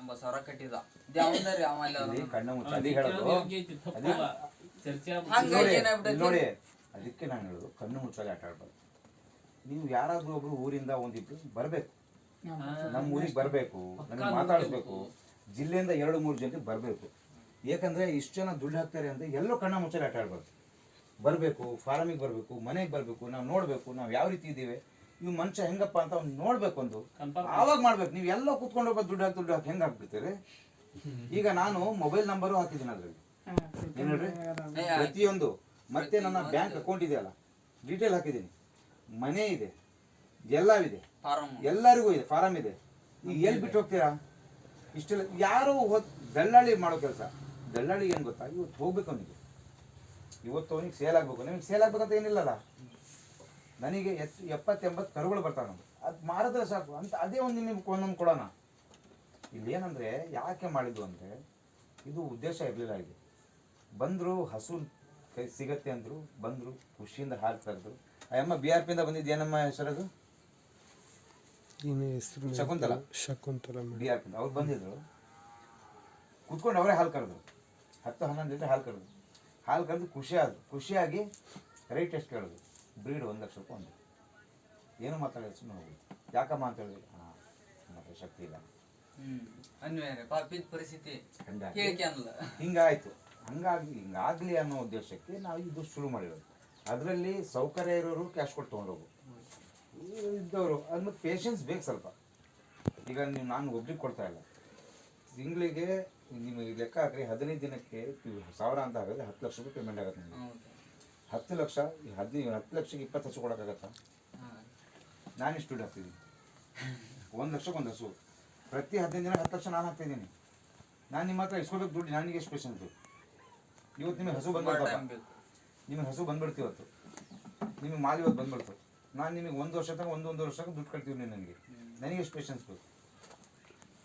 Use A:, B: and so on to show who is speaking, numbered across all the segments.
A: ಎಂಬತ್ತು ಸಾವಿರ ಕಟ್ಟಿದ.
B: ಆಮೇಲೆ
A: ಅವ್ನು.
B: ಕಣ್ಣ ಮುಚ್ಚ ಅದೇ ಹೇಳೋದು.
C: ಚರ್ಚೆ ಆಗ್ಬಿಟ್ಟು
A: ಹಂಗಾಗಿ
B: ನೋಡಿ,
A: ಏನಾಗ್ಬಿಟ್ಟೈತಿ?
B: ನೋಡಿ ಅದಕ್ಕೆ ನಾನು ಹೇಳೋದು ಕಣ್ಣು ಮುಚ್ಚಾಗಿ ಆಟ ಆಡ್ಬಾರ್ದು. ನೀವು ಯಾರಾದ್ರೂ ಒಬ್ರು ಊರಿಂದ ಒಂದಿಬ್ರು ಬರ್ಬೇಕು. ನಮ್ಮ ಊರಿಗೆ ಬರ್ಬೇಕು ನಮಗೆ ಮಾತಾಡಿಸ್ಬೇಕು. ಜಿಲ್ಲೆಯಿಂದ ಎರಡು ಮೂರು ಜನಕ್ಕೆ ಬರಬೇಕು. ಯಾಕಂದ್ರೆ ಇಷ್ಟು ಜನ ದುಡ್ಡು ಹಾಕ್ತಾರೆ ಅಂದ್ರೆ ಎಲ್ಲೋ ಕಣ್ಣ ಮುಚ್ಚಾಗಿ ಆಟ ಆಡ್ಬಾರ್ದು. ಬರಬೇಕು ಫಾರಮಿಗೆ ಬರಬೇಕು ಮನೆಗೆ ಬರಬೇಕು ನಾವು ನೋಡಬೇಕು ನಾವು ಯಾವ ರೀತಿ ಇದ್ದೀವಿ. ಇವ್ ಮನುಷ್ಯ ಹೆಂಗಪ್ಪ ಅಂತ ಅವ್ನು ನೋಡ್ಬೇಕು ಒಂದು. ಆವಾಗ ಮಾಡ್ಬೇಕು. ನೀವು ಎಲ್ಲ ಕುತ್ಕೊಂಡು ಹೋಗೋದು ದುಡ್ಡು ಹಾಕಿ ದುಡ್ಡು ಹಾಕಿ ಹೆಂಗೆ ಹಾಕ್ಬಿಡ್ತೀರಿ? ಈಗ ನಾನು ಮೊಬೈಲ್ ನಂಬರು ಹಾಕಿದ್ದೀನಿ ಅದ್ರಲ್ಲಿ. ಏನ್ ಹೇಳ್ರಿ? ಪ್ರತಿಯೊಂದು. ಮತ್ತೆ ನನ್ನ ಬ್ಯಾಂಕ್ ಅಕೌಂಟ್ ಇದೆಯಲ್ಲ ಡೀಟೇಲ್ ಹಾಕಿದ್ದೀನಿ. ಮನೆ ಇದೆ. ಎಲ್ಲ
A: ಇದೆ.
B: ಎಲ್ಲರಿಗೂ ಇದೆ. ಫಾರಂ ಇದೆ. ಈಗ ಎಲ್ಲಿ ಬಿಟ್ಟು ಹೋಗ್ತೀರಾ? ಇಷ್ಟೆಲ್ಲ ಯಾರು ಹೋದ್ ದಳ್ಳಾಳಿ ಮಾಡೋ ಕೆಲಸ. ದಳ್ಳಾಳಿ ಏನು ಗೊತ್ತಾ? ಇವತ್ತು ಹೋಗ್ಬೇಕು ಅವನಿಗೆ. ಇವತ್ತು ಅವನಿಗೆ ಸೇಲ್ ಆಗ್ಬೇಕು. ನಿಮ್ಗೆ ಸೇಲ್ ಆಗ್ಬೇಕಂತ ಏನಿಲ್ಲಲ್ಲ. ನನಗೆ ಎಸ್ ಎಪ್ಪತ್ತೆಂಬತ್ತು ಕರುಗಳು ಬರ್ತಾವೆ ನಮ್ಗೆ. ಅದು ಮಾರಿದ್ರೆ ಸಾಕು. ಅಂತ ಅದೇ ಒಂದು ನಿಮಗೆ ಒಂದೊಂದು ಕೊಡೋಣ. ಇಲ್ಲಿ ಏನಂದ್ರೆ ಯಾಕೆ ಮಾಡಿದ್ದು ಅಂದರೆ ಇದು ಉದ್ದೇಶ ಇರಲಿಲ್ಲ ಇದು ಬಂದರು ಹಸು ಕೈ ಸಿಗತ್ತೆ ಅಂದರು ಬಂದರು ಖುಷಿಯಿಂದ ಹಾಲು ಕರೆದ್ರು. ಅಯ್ಯಮ್ಮ ಬಿ ಆರ್ ಪಿಯಿಂದ ಬಂದಿದ್ದು ಏನಮ್ಮ ಹೆಸರದು ಶಕುಂತಲ.
D: ಶಕುಂತಲ
B: ಬಿ ಆರ್ ಪಿಂದ ಅವ್ರು ಬಂದಿದ್ರು. ಕುತ್ಕೊಂಡು ಅವರೇ ಹಾಲು ಕರೆದ್ರು. ಹತ್ತು ಹನ್ನೊಂದು ಲೀಟರ್ ಹಾಲು ಕರೆದ್ರು. ಹಾಲು ಕರೆದು ಖುಷಿ ಆದ್ರು ಖುಷಿಯಾಗಿ ರೇಟ್ ಎಷ್ಟು ಕೇಳಿದ್ರು? ಬ್ರೀಡ್ ಒಂದು ಲಕ್ಷ ರೂಪಾಯಿ ಒಂದು ಏನು ಮಾತಾಡಿದ್ರೆ ಸುಮ್ಮನೆ ಹೋಗಿ ಯಾಕಮ್ಮ ಅಂತ ಹೇಳಿದ್ರೆ ಹಾಂ ಮತ್ತೆ ಶಕ್ತಿ ಇಲ್ಲ.
A: ಅನ್ವಯ ಪಾಪಿದ ಪರಿಸ್ಥಿತಿ
B: ಹಿಂಗಾಯ್ತು. ಹಂಗಾಗಿ ಹಿಂಗಾಗ್ಲಿ ಅನ್ನೋ ಉದ್ದೇಶಕ್ಕೆ ನಾವು ಇದು ಶುರು ಮಾಡಿರೋದು. ಅದರಲ್ಲಿ ಸೌಕರ್ಯ ಇರೋರು ಕ್ಯಾಶ್ ಕೊಟ್ಟು ತೊಗೊಂಡೋಗು. ಇದ್ದವರು ಅದು ಪೇಷನ್ಸ್ ಬೇಕು ಸ್ವಲ್ಪ. ಈಗ ನೀವು ನಾನು ಒಬ್ರಿಗೆ ಕೊಡ್ತಾ ಇಲ್ಲ. ತಿಂಗಳಿಗೆ ನಿಮಗೆ ಲೆಕ್ಕ ಹಾಕ್ರಿ ಹದಿನೈದು ದಿನಕ್ಕೆ ಸಾವಿರ ಅಂತ ಹಾಕಿದ್ರೆ ಹತ್ತು ಲಕ್ಷ ರೂಪಾಯಿ ಪೇಮೆಂಟ್ ಆಗುತ್ತೆ ನಿಮಗೆ. ಹತ್ತು ಲಕ್ಷ ಈ ಹದಿನೈದು ಹತ್ತು ಲಕ್ಷಕ್ಕೆ ಇಪ್ಪತ್ತು ಹಸು ಕೊಡೋಕ್ಕಾಗತ್ತಾ?
A: ಹಾ.
B: ನಾನು ಇಷ್ಟು ದುಡ್ಡು ಹಾಕ್ತಿದ್ದೀನಿ ಒಂದು ಲಕ್ಷಕ್ಕೆ ಒಂದು ಹಸು. ಪ್ರತಿ ಹದಿನೈದು ದಿನ ಹತ್ತು ಲಕ್ಷ ನಾನು ಹಾಕ್ತಿದ್ದೀನಿ ನಾನು ನಿಮ್ಮ ಹತ್ರ ಇಸ್ಕೋಬೇಕು ದುಡ್ಡು ನನಗೆ ಎಷ್ಟು ಪೇಷಂಟು ಇವತ್ತು ನಿಮಗೆ ಹಸು
A: ಬಂದ್ಬಿಡ್ತು
B: ಬಂದ್ಬಿಡ್ತಪ್ಪ. ನಿಮಗೆ ಹಸು ಬಂದ್ಬಿಡ್ತು ಇವತ್ತು. ನಿಮಗೆ ಮಾಲಿ ಇವತ್ತು ಬಂದ್ಬಿಡ್ತು. ನಾನು ನಿಮಗೆ ಒಂದು ವರ್ಷ ತನಕ ಒಂದು ಒಂದು ವರ್ಷ ತನಕ ದುಡ್ಡು ಕಟ್ತೀವಿ ನನಗೆ. ನನಗೆ ಎಷ್ಟು ಪೇಷನ್ಸ್ ಬೇಕು?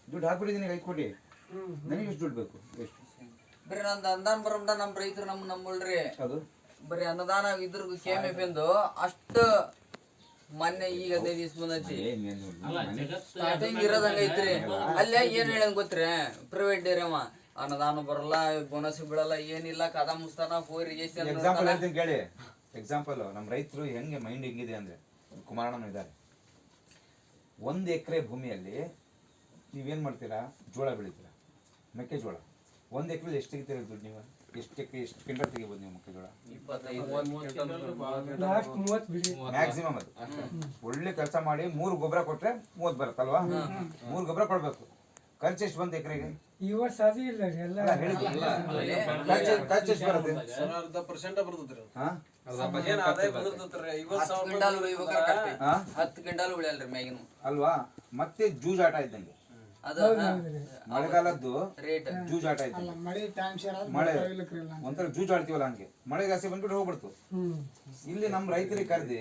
B: ದುಡ್ಡು ಹಾಕ್ಬಿಟ್ಟಿದ್ದೀನಿ ಐದು ಕೊಡಿ. ನನಗೆ ಎಷ್ಟು ದುಡ್ಡು ಬೇಕು? ಎಷ್ಟು
A: ಬರೀ ನಂದು ಅಂದಾನ್ ಬರಮಟ ನಮ್ಮ ರೈತರು ನಮ್ಮ ನಂಬಲ್ರಿ
B: ಅದು?
A: ಬರೀ ಅನ್ನದಾನ ಇದ್ರಿಗೂ ಕೆ ಎಂ ಎಫ್ ಎಂದು ಅಷ್ಟು ಮೊನ್ನೆ ಈಗ ಹದಿನೈದು ದಿವಸ ಬಂದೈತಿ
C: ಅಲ್ಲ ಜಗತ್ತು
A: ಸ್ಟಾರ್ಟಿಂಗ್ ಇರೋದಂಗ ಐತ್ರಿ. ಅಲ್ಲೇ ಏನ್ ಹೇಳ ಗೊತ್ತ್ರಿ? ಪ್ರೈವೇಟ್ ಡೇರಿ ಅವ. ಅನ್ನದಾನ ಬರಲ್ಲ ಬೋನಸ್ ಬಿಡಲ್ಲ ಏನಿಲ್ಲ ಕದ ಮುಸ್ತಾನ ಫೋರ್
B: ಎಕ್ಸಾಂಪಲ್ ಹೇಳ್ತೀನಿ ಕೇಳಿ. ಎಕ್ಸಾಂಪಲ್ ನಮ್ಮ ರೈತರು ಹೆಂಗೆ ಮೈಂಡ್ ಹೆಂಗಿದೆ ಅಂದ್ರೆ ಕುಮಾರಣ್ಣ ಇದ್ದಾರೆ. ಒಂದು ಎಕರೆ ಭೂಮಿಯಲ್ಲಿ ನೀವೇನು ಮಾಡ್ತೀರಾ? ಜೋಳ ಬೆಳಿತೀರಾ? ಮೆಕ್ಕೆಜೋಳ. ಒಂದು ಎಕರೆ ಎಷ್ಟು ತೆಗಿತೀರ ದುಡ್ಡು ನೀವು? ಎಷ್ಟು ಎಕರೆ ಎಷ್ಟು ಕ್ವಿಂಟಲ್ ತೆಗಿಬೋದು ನೀವು ಮೆಕ್ಕೆಜೋಳ
D: ಲಾಸ್ಟ್ ಮೂವತ್ತು ಬಿಡಿ.
B: ಮ್ಯಾಕ್ಸಿಮಮ್ ಅದು. ಒಳ್ಳೆ ಕೆಲಸ ಮಾಡಿ ಮೂರು ಗೊಬ್ಬರ ಕೊಟ್ರೆ ಮೂವತ್ತು ಬರುತ್ತಲ್ವಾ? ಮೂರು ಗೊಬ್ಬರ ಕೊಡ್ಬೇಕು. ಖರ್ಚು ಎಷ್ಟು ಬಂತು ಎಕರೆಗೆ?
D: ಈ ವರ್ಷ ಅದು ಇಲ್ಲ ರೀ ಎಲ್ಲ
B: ಹೇಳಿದ್ವಿ ಖರ್ಚು ಖರ್ಚು ಎಷ್ಟು ಬರುತ್ತೆ?
E: ಅರ್ಧ ಪರ್ಸೆಂಟ್ ಬರ್ತದ್ರಿ
A: ಹತ್ತು ಕ್ವಿಂಟಾಲ್ ಉಳಿಯಲ್ರಿ ಮ್ಯಾಗಿನ
B: ಅಲ್ವಾ? ಮತ್ತೆ ಜೂಜಾಟ ಇದ್ದಂಗೆ. ಮಳೆಗಾಲದ್ದು
A: ರೇಟ್.
B: ಜೂಜಾಟ ಆಯ್ತು
F: ಮಳೆ ಟೈಮ್ ಶೇರ್
B: ಮಳೆ. ಒಂಥರ ಜೂಜ್ ಆಡ್ತೀವಲ್ಲ ಹಂಗೆ. ಮಳೆ ಜಾಸ್ತಿ ಬಂದ್ಬಿಟ್ಟು ಹೋಗ್ಬಿಡ್ತು. ಇಲ್ಲಿ ನಮ್ಮ ರೈತರಿಗೆ ಕರೆದಿ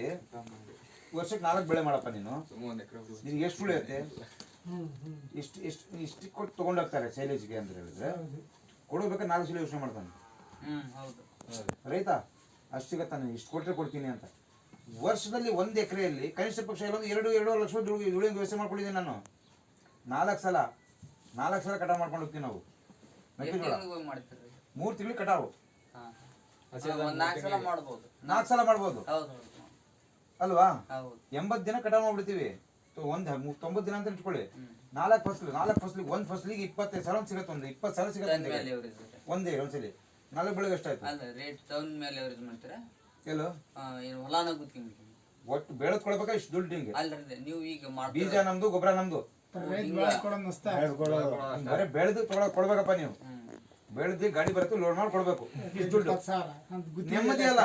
B: ವರ್ಷಕ್ಕೆ ನಾಲ್ಕು ಬೆಳೆ ಮಾಡಪ್ಪ ನೀನು. ನಿನ್ಗೆ ಎಷ್ಟು ಉಳಿಯುತ್ತೆ ಇಷ್ಟು ಇಷ್ಟು ಇಷ್ಟು ಕೊಟ್ಟು ತಗೊಂಡೋಗ್ತಾರೆ ಶೈಲೇಜ್ಗೆ ಅಂತ ಹೇಳಿದ್ರೆ. ಕೊಡಬೇಕಾದ್ರೆ ನಾಲ್ಕು ಸಲ ಯೋಚನೆ ಮಾಡ್ತಾನೆ.
A: ಹ್ಮ್ ಹೌದು.
B: ರೈತ ಅಷ್ಟಿಗೆ ಸಿಗತ್ತಾನೆ ಇಷ್ಟು ಕೊಟ್ಟರೆ ಕೊಡ್ತೀನಿ ಅಂತ. ವರ್ಷದಲ್ಲಿ ಒಂದು ಎಕರೆಯಲ್ಲಿ ಕನಿಷ್ಠ ಪಕ್ಷ ಇಲ್ಲೊಂದು ಎರಡು ಎರಡು ಲಕ್ಷ ದುಡ್ಡು ದುಡಿಯೋದು ವ್ಯವಸ್ಥೆ ಮಾಡ್ಕೊಂಡಿದ್ದೀನಿ ನಾನು. ನಾಲ್ಕು ಸಲ ನಾಲ್ಕು ಸಲ ಕಟಾವು ಮಾಡ್ಕೊಂಡು ಹೋಗ್ತೀವಿ ನಾವು.
A: ಮೂರ್
B: ಮೆಕ್ಕೆಜೋಳ
A: ಮಾಡ್ತೀರಿ?
B: ಮೂರು ತಿಂಗಳು ಕಟಾವು.
A: ಹಾ ನಾಲ್ಕು ಸಲ ಮಾಡ್ಬೋದು.
B: ನಾಲ್ಕು ಸಲ ಮಾಡ್ಬೋದು.
A: ಹೌದು ಹೌದು
B: ಅಲ್ವಾ?
A: ಹೌದು.
B: ಎಂಬತ್ತು ದಿನ ಕಟಾವು ಮಾಡ್ಬಿಡ್ತೀವಿ. ಒಂದ್ ತೊಂಬತ್ತು ದಿನ ಅಂತ ಇಟ್ಕೊಳ್ಳಿ. ನಾಲ್ಕು ಫಸಲು ನಾಲ್ಕು ಫಸಲಿಗೆ ಒಂದ್ ಫಸಲಿಗೆ ಇಪ್ಪತ್ತೈದು ಸಾವಿರ ಸಿಗತ್ತೆ ಒಂದು ಇಪ್ಪತ್ತು ಸಾವಿರ ಸಿಗತ್ತೆ ಒಂದೇ. ಒಂದ್ಸಲಿ. ನಾಲ್ಕು ಬೆಳಗ್ಗೆ ಎಷ್ಟಾಯ್ತು
A: ಅಲ್ಲ ರೇಟ್ ಟೌನ್ ಮೇಲೆ ಎವರೇಜ್ ಮಾಡ್ತೀರಾ?
B: ಎಲ್ಲೋ?
A: ಏನು ಹೊಲಾನ ಗುತ್ತಿಗೆ
B: ಒಟ್ಟು ಬೆಳೆದ್ ಕೊಡ್ಬೇಕಾ ಇಷ್ಟು ದುಡ್ಡು ಹಿಂಗೆ
A: ಅಲ್ರಿ ನೀವು ಈಗ
B: ಬೀಜ ನಮ್ದು ಗೊಬ್ಬರ ನಮ್ದು. ಬರೀ ಬೆಳೆದು ತೊಗೊಳಕ್ ಕೊಡ್ಬೇಕಪ್ಪ ನೀವು. ಬೆಳೆದು ಗಾಡಿ ಬರುತ್ತೆ ಲೋಡ್ ಮಾಡಿ ಕೊಡ್ಬೇಕು. ಇಷ್ಟು ದುಡ್ಡು. ನೆಮ್ಮದಿ ಅಲ್ಲ.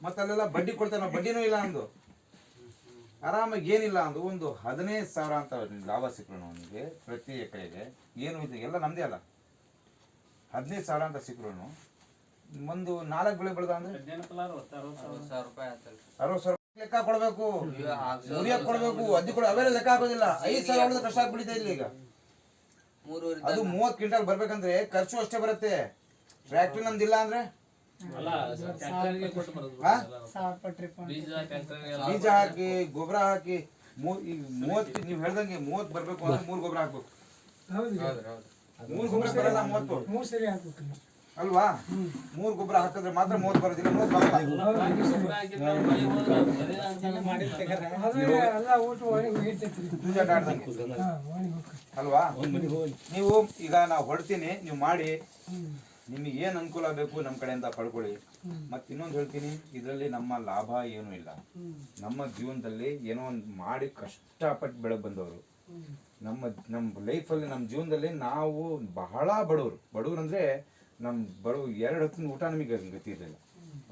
B: ಮತ್ತೆ ಅಲ್ಲೆಲ್ಲ ಬಡ್ಡಿ ಕೊಡ್ತಾನ ಬಡ್ಡಿನೂ ಇಲ್ಲ ಅಂದು ಆರಾಮಾಗಿ ಏನಿಲ್ಲ ಅಂದು ಒಂದು ಹದಿನೈದು ಸಾವಿರ ಅಂತ ಲಾಭ ಸಿಕ್ಕರು ಅವನಿಗೆ ಪ್ರತಿ ಎಕರೆಗೆ. ಏನು ಇದು ಎಲ್ಲ ನಮ್ದೇ ಅಲ್ಲ. ಹದಿನೈದು ಸಾವಿರ ಅಂತ ಸಿಕ್ಕರು ಒಂದು ನಾಲ್ಕು ಬೆಳೆ ಬೆಳೆದ ಅಂದ್ರೆ?
C: ಅರವತ್ತು ಸಾವಿರ.
B: ಲೆಕ್ಕ ಕೊಡಬೇಕು
A: ಅಯ್ಯೋ, ಕೊಡಬೇಕು
B: ಮುರಿಯಕ್ ಕೂಡ ಅದಿ ಕೊಡ ಅವೆಲ್ಲ ಲೆಕ್ಕ ಹಾಕೋದಿಲ್ಲ. ಐದು ಸಾವಿರ ಹೊಡೆದ್ರೆ ಕಷ್ಟ ಆಗ್ಬಿಟ್ಟಿದೆ ಇಲ್ಲಿ ಈಗ. ಅದು ಮೂವತ್ ಕ್ವಿಂಟಲ್ ಬರ್ಬೇಕಂದ್ರೆ ಖರ್ಚು ಅಷ್ಟೇ ಬರುತ್ತೆ. ಟ್ರ್ಯಾಕ್ಟರ್ ನಮ್ದಿಲ್ಲ ಅಂದ್ರೆ?
C: ಬೀಜ
B: ಹಾಕಿ ಗೊಬ್ಬರ ಹಾಕಿ ಮೂವತ್ ನೀವು ಹೇಳ್ದಂಗೆ ಮೂವತ್ ಬರ್ಬೇಕು ಅಂದ್ರೆ ಮೂರ್ ಗೊಬ್ಬರ ಹಾಕ್ಬೇಕು.
D: ಹೌದು.
B: ಮೂರು ಗೊಬ್ಬರ ಬರಲ್ಲ ಮೂವತ್ತು.
D: ಮೂರ್ ಸರಿ ಹಾಕ್ಬೇಕು.
B: ಅಲ್ವಾ? ಮೂರು ಗೊಬ್ಬರ ಹಾಕಿದ್ರೆ ಮಾತ್ರ ಮೂವತ್ತು ಬರೋದಿಲ್ಲ
D: ಹೋಗ್ತೈತಿ
B: ಅಲ್ವಾ? ನೀವು ಈಗ ನಾವು ಹೊಡ್ತೀನಿ ನೀವು ಮಾಡಿ. ನಿಮಗೆ ಏನು ಅನುಕೂಲ ಬೇಕು ನಮ್ಮ ಕಡೆಯಿಂದ ಪಡ್ಕೊಳ್ಳಿ. ಮತ್ತೆ ಇನ್ನೊಂದು ಹೇಳ್ತೀನಿ, ಇದರಲ್ಲಿ ನಮ್ಮ ಲಾಭ ಏನೂ ಇಲ್ಲ. ನಮ್ಮ ಜೀವನದಲ್ಲಿ ಏನೋ ಒಂದು ಮಾಡಿ ಕಷ್ಟಪಟ್ಟು ಬೆಳಗ್ಗೆ ಬಂದವರು. ನಮ್ಮ ನಮ್ಮ ಲೈಫಲ್ಲಿ ನಮ್ಮ ಜೀವನದಲ್ಲಿ ನಾವು ಬಹಳ ಬಡವರು. ಬಡವರು ಅಂದರೆ ನಮ್ಮ ಬರು ಎರಡು ಹೊತ್ತಿನ ಊಟ ನಮಗೆ ಗತಿ ಇರಲಿಲ್ಲ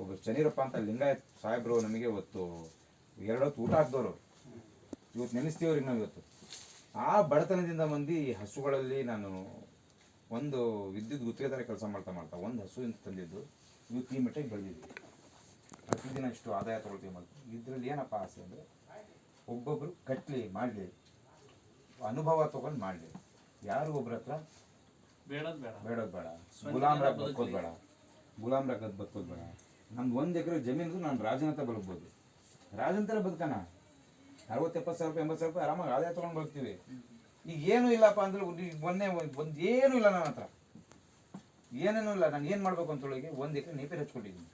B: ಒಬ್ಬ ಶನಿರಪ್ಪ ಅಂತ ಲಿಂಗಾಯತ್ ಸಾಹೇಬ್ರು ನಮಗೆ ಇವತ್ತು ಎರಡು ಹೊತ್ತು ಊಟ ಹಾಕ್ದವ್ರು ಇವತ್ತು ನೆನೆಸ್ತೀವ್ರಿ ನಾವು ಇವತ್ತು. ಆ ಬಡತನದಿಂದ ಮಂದಿ ಹಸುಗಳಲ್ಲಿ ನಾನು ಒಂದು ವಿದ್ಯುತ್ ಗುತ್ತಿಗೆದಾರ ಕೆಲಸ ಮಾಡ್ತಾ ಮಾಡ್ತಾ ಒಂದು ಹಸುವಿನ ತಂದಿದ್ದು. ಇವತ್ತು ಈ ಮಟ್ಟಿಗೆ ಬೆಳೆದಿದ್ವಿ ಪ್ರತಿದಿನ ಇಷ್ಟು ಆದಾಯ ತೊಗೊಳ್ತೀವಿ ಮಾಡ್ತೀವಿ ಇದರಲ್ಲಿ ಏನಪ್ಪ ಆಸೆ ಅಂದರೆ ಒಬ್ಬೊಬ್ಬರು ಕಟ್ಲಿ ಮಾಡಲಿ. ಅನುಭವ ತೊಗೊಂಡು ಮಾಡಲಿ. ಯಾರು ಒಬ್ಬರ ಹತ್ರ
C: ಬೇಡದ್ ಬೇಡ.
B: ಬೇಡೋದು ಬೇಡ. ಗುಲಾಮ್ರಾಗ ಬದುಕೋದು ಬೇಡ. ಬದುಕೋದು ಬೇಡ. ನಮ್ದು ಒಂದ್ ಎಕರೆ ಜಮೀನು ನಾನು ರಾಜನ ಹತ್ರ ಬದುಕ್ಬೋದು. ರಾಜನ ಥರ ಬದುಕಣ. ಅರವತ್ತು ಎಪ್ಪತ್ತು ಸಾವಿರ ರೂಪಾಯಿ ಎಂಬತ್ತು ಸಾವಿರ ರೂಪಾಯಿ ಆರಾಮಾಗಿ ಆದಾಯ ತೊಗೊಂಡು ಬದುಕ್ತೀವಿ. ಈಗ ಏನೂ ಇಲ್ಲಪ್ಪ ಅಂದ್ರೆ ಒಂದೇ ಮೊನ್ನೆ ಒಂದು ಏನೂ ಇಲ್ಲ ನನ್ನ ಹತ್ರ. ಏನೇನೂ ಇಲ್ಲ. ನಾನು ಏನು ಮಾಡ್ಬೇಕು ಅಂತೊಳಗೆ ಒಂದು ಎಕರೆ ನೇಪೇರ್ ಹಚ್ಕೊಂಡಿದ್ದೀನಿ.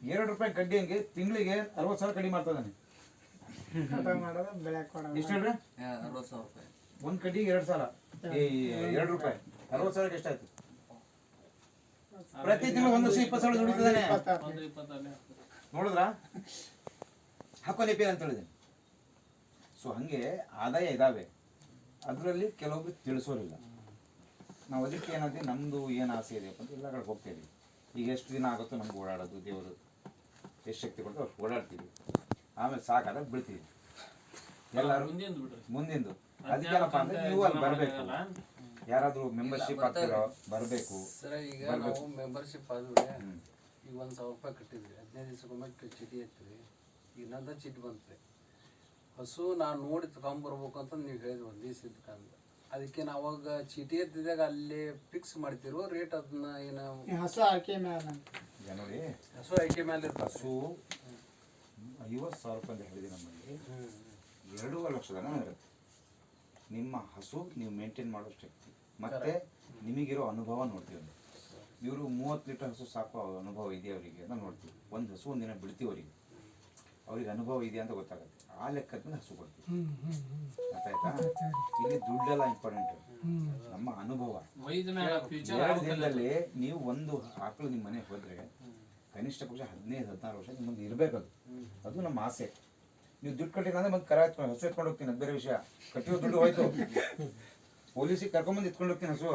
B: ಎರಡು ರೂಪಾಯಿ ಕಡ್ಡಿ ಹಂಗೆ ತಿಂಗಳಿಗೆ ಅರವತ್ ಸಾವಿರ ಕಡಿಮೆ ಮಾಡ್ತದಾನೆ ಎಷ್ಟು ಹೇಳ್ರಿ?
A: ಅರವತ್ತು ಸಾವಿರ ರೂಪಾಯಿ.
B: ಒಂದು ಕಡ್ಡಿಗೆ ಎರಡ್ ಸಾವಿರ ಈ ಎರಡು ರೂಪಾಯಿ. ಅರವತ್ತು ಸಾವಿರಕ್ಕೆ ಎಷ್ಟಾಯ್ತು? ಪ್ರತಿ ತಿಂಗಳು ಒಂದು ವರ್ಷ ಇಪ್ಪತ್ತು ಸಾವಿರ ದುಡಿತಿದ್ದಾನೆ. ನೋಡಿದ್ರ? ಹಾಕೋ ನೇಪೇರ್ ಅಂತ ಹೇಳಿದೆ. ಸೊ ಹಂಗೆ ಆದಾಯ ಇದಾವೆ. ಅದರಲ್ಲಿ ಕೆಲವೊಬ್ರು ತಿಳಿಸೋರಿಲ್ಲ. ನಾವು ಅದಕ್ಕೆ ಏನಾದ್ರೆ ನಮ್ದು ಏನು ಆಸೆ ಇದೆ ಅಂತ ಎಲ್ಲ ಕಡೆ ಹೋಗ್ತೀವಿ ಈಗ ಎಷ್ಟು ದಿನ ಆಗುತ್ತೋ ನಮ್ಗೆ ಓಡಾಡೋದು ದೇವರು ಎಷ್ಟು ಶಕ್ತಿ ಕೊಡ್ತೋ ಅಷ್ಟು ಓಡಾಡ್ತೀವಿ. ಆಮೇಲೆ ಸಾಕಾದಾಗ ಬಿಡ್ತೀವಿ ಎಲ್ಲರೂ
C: ಮುಂದಿಂದು ಬಿಡ್ರಿ.
B: ಮುಂದಿಂದು. ಅದಕ್ಕೇನಪ್ಪ ಅಂದ್ರೆ ನೀವು ಅಲ್ಲಿ ಬರಬೇಕು. ಯಾರಾದ್ರೂ ಮೆಂಬರ್ಶಿಪ್ ಆಗ್ತಿರೋ ಬರಬೇಕು.
E: ಸರ್ ಈಗ ನಾವು ಮೆಂಬರ್ಶಿಪ್ ಆದ್ಮೇಲೆ ಈಗ ಒಂದ್ ಸಾವಿರ ರೂಪಾಯಿ ಕಟ್ಟಿದ್ವಿ. ಹದಿನೈದು ದಿವಸಕ್ಕೊಮ್ಮೆ ಚೀಟಿ ಎತ್ತಿರಿ ಈಗ ನಂದ ಚೀಟಿ ಬಂತ್ರಿ ಹಸು ನಾನು ನೋಡಿ ತಗೊಂಬರ್ಬೇಕು ಅಂತ ನೀವು ಹೇಳಿದ್ರಿ ಒಂದು ದಿವಸ ಇದ್ಕಂದು ಅದಕ್ಕೆ ನಾವು ಅವಾಗ ಚೀಟಿ ಎತ್ತಿದಾಗ ಅಲ್ಲಿ ಫಿಕ್ಸ್ ಮಾಡ್ತಿರೋ ರೇಟ್ ಅದನ್ನ ಏನು
F: ಹಸು
B: ಆಯ್ಕೆ ಮೇಲೆ
E: ಹಸು ಆಯ್ಕೆ ಮೇಲೆ
B: ಹಸು ಐವತ್ತು ಸಾವಿರ ರೂಪಾಯಿ ಹೇಳಿದೆ ನಮ್ಮಲ್ಲಿ. ಎರಡೂವರೆ ಲಕ್ಷ ದನ ಇರುತ್ತೆ. ನಿಮ್ಮ ಹಸು ನೀವು ಮೇಂಟೈನ್ ಮಾಡೋ ಶಕ್ತಿ. ಮತ್ತೆ ನಿಮಗಿರೋ ಅನುಭವ ನೋಡ್ತೀವಿ ಒಂದು ಇವರು ಮೂವತ್ತು ಲೀಟರ್ ಹಸು ಸಾಕೋ ಅನುಭವ ಇದೆ ಅವರಿಗೆ ಅಂತ ನೋಡ್ತೀವಿ. ಒಂದು ಹಸು ಒಂದಿನ ಬಿಡ್ತೀವಿ ಅವರಿಗೆ. ಅವ್ರಿಗೆ ಅನುಭವ ಇದೆ ಅಂತ ಗೊತ್ತಾಗುತ್ತೆ. ಆ ಲೆಕ್ಕದ ಮೇಲೆ ಹಸು ಕೊಡ್ತೀವಿ.
D: ಹ್ಮ್ ಹ್ಮ್ ಹ್ಮ್.
B: ಇಲ್ಲಿ ದುಡ್ಡೆಲ್ಲ ಇಂಪಾರ್ಟೆಂಟ್ ನಮ್ಮ ಅನುಭವ. ಎರಡು ದಿನದಲ್ಲಿ ನೀವು ಒಂದು ಆಕಳು ನಿಮ್ಮ ಮನೆಗೆ ಹೋದ್ರೆ ಕನಿಷ್ಠ ಪಕ್ಷ ಹದಿನೈದು ಹದಿನಾರು ವರ್ಷ ನಿಮ್ಮಲ್ಲಿ ಇರಬೇಕು ಅದು ಅದು ನಮ್ಮ ಆಸೆ. ನೀವು ದುಡ್ಡು ಕಟ್ಟಿಲ್ಲ ಅಂದ್ರೆ ಮತ್ತೆ ಕರ ಎತ್ಕೊಂಡು ಹಸು ಎತ್ಕೊಂಡು ಹೋಗ್ತೀನಿ ಅದು ಬೇರೆ ವಿಷಯ. ಕಟ್ಟಿರೋ ದುಡ್ಡು ಹೋಯ್ತು. ಪೊಲೀಸಿಗೆ ಕರ್ಕೊಂಬಂದು ಎತ್ಕೊಂಡು ಹೋಗ್ತೀನಿ ಹಸು.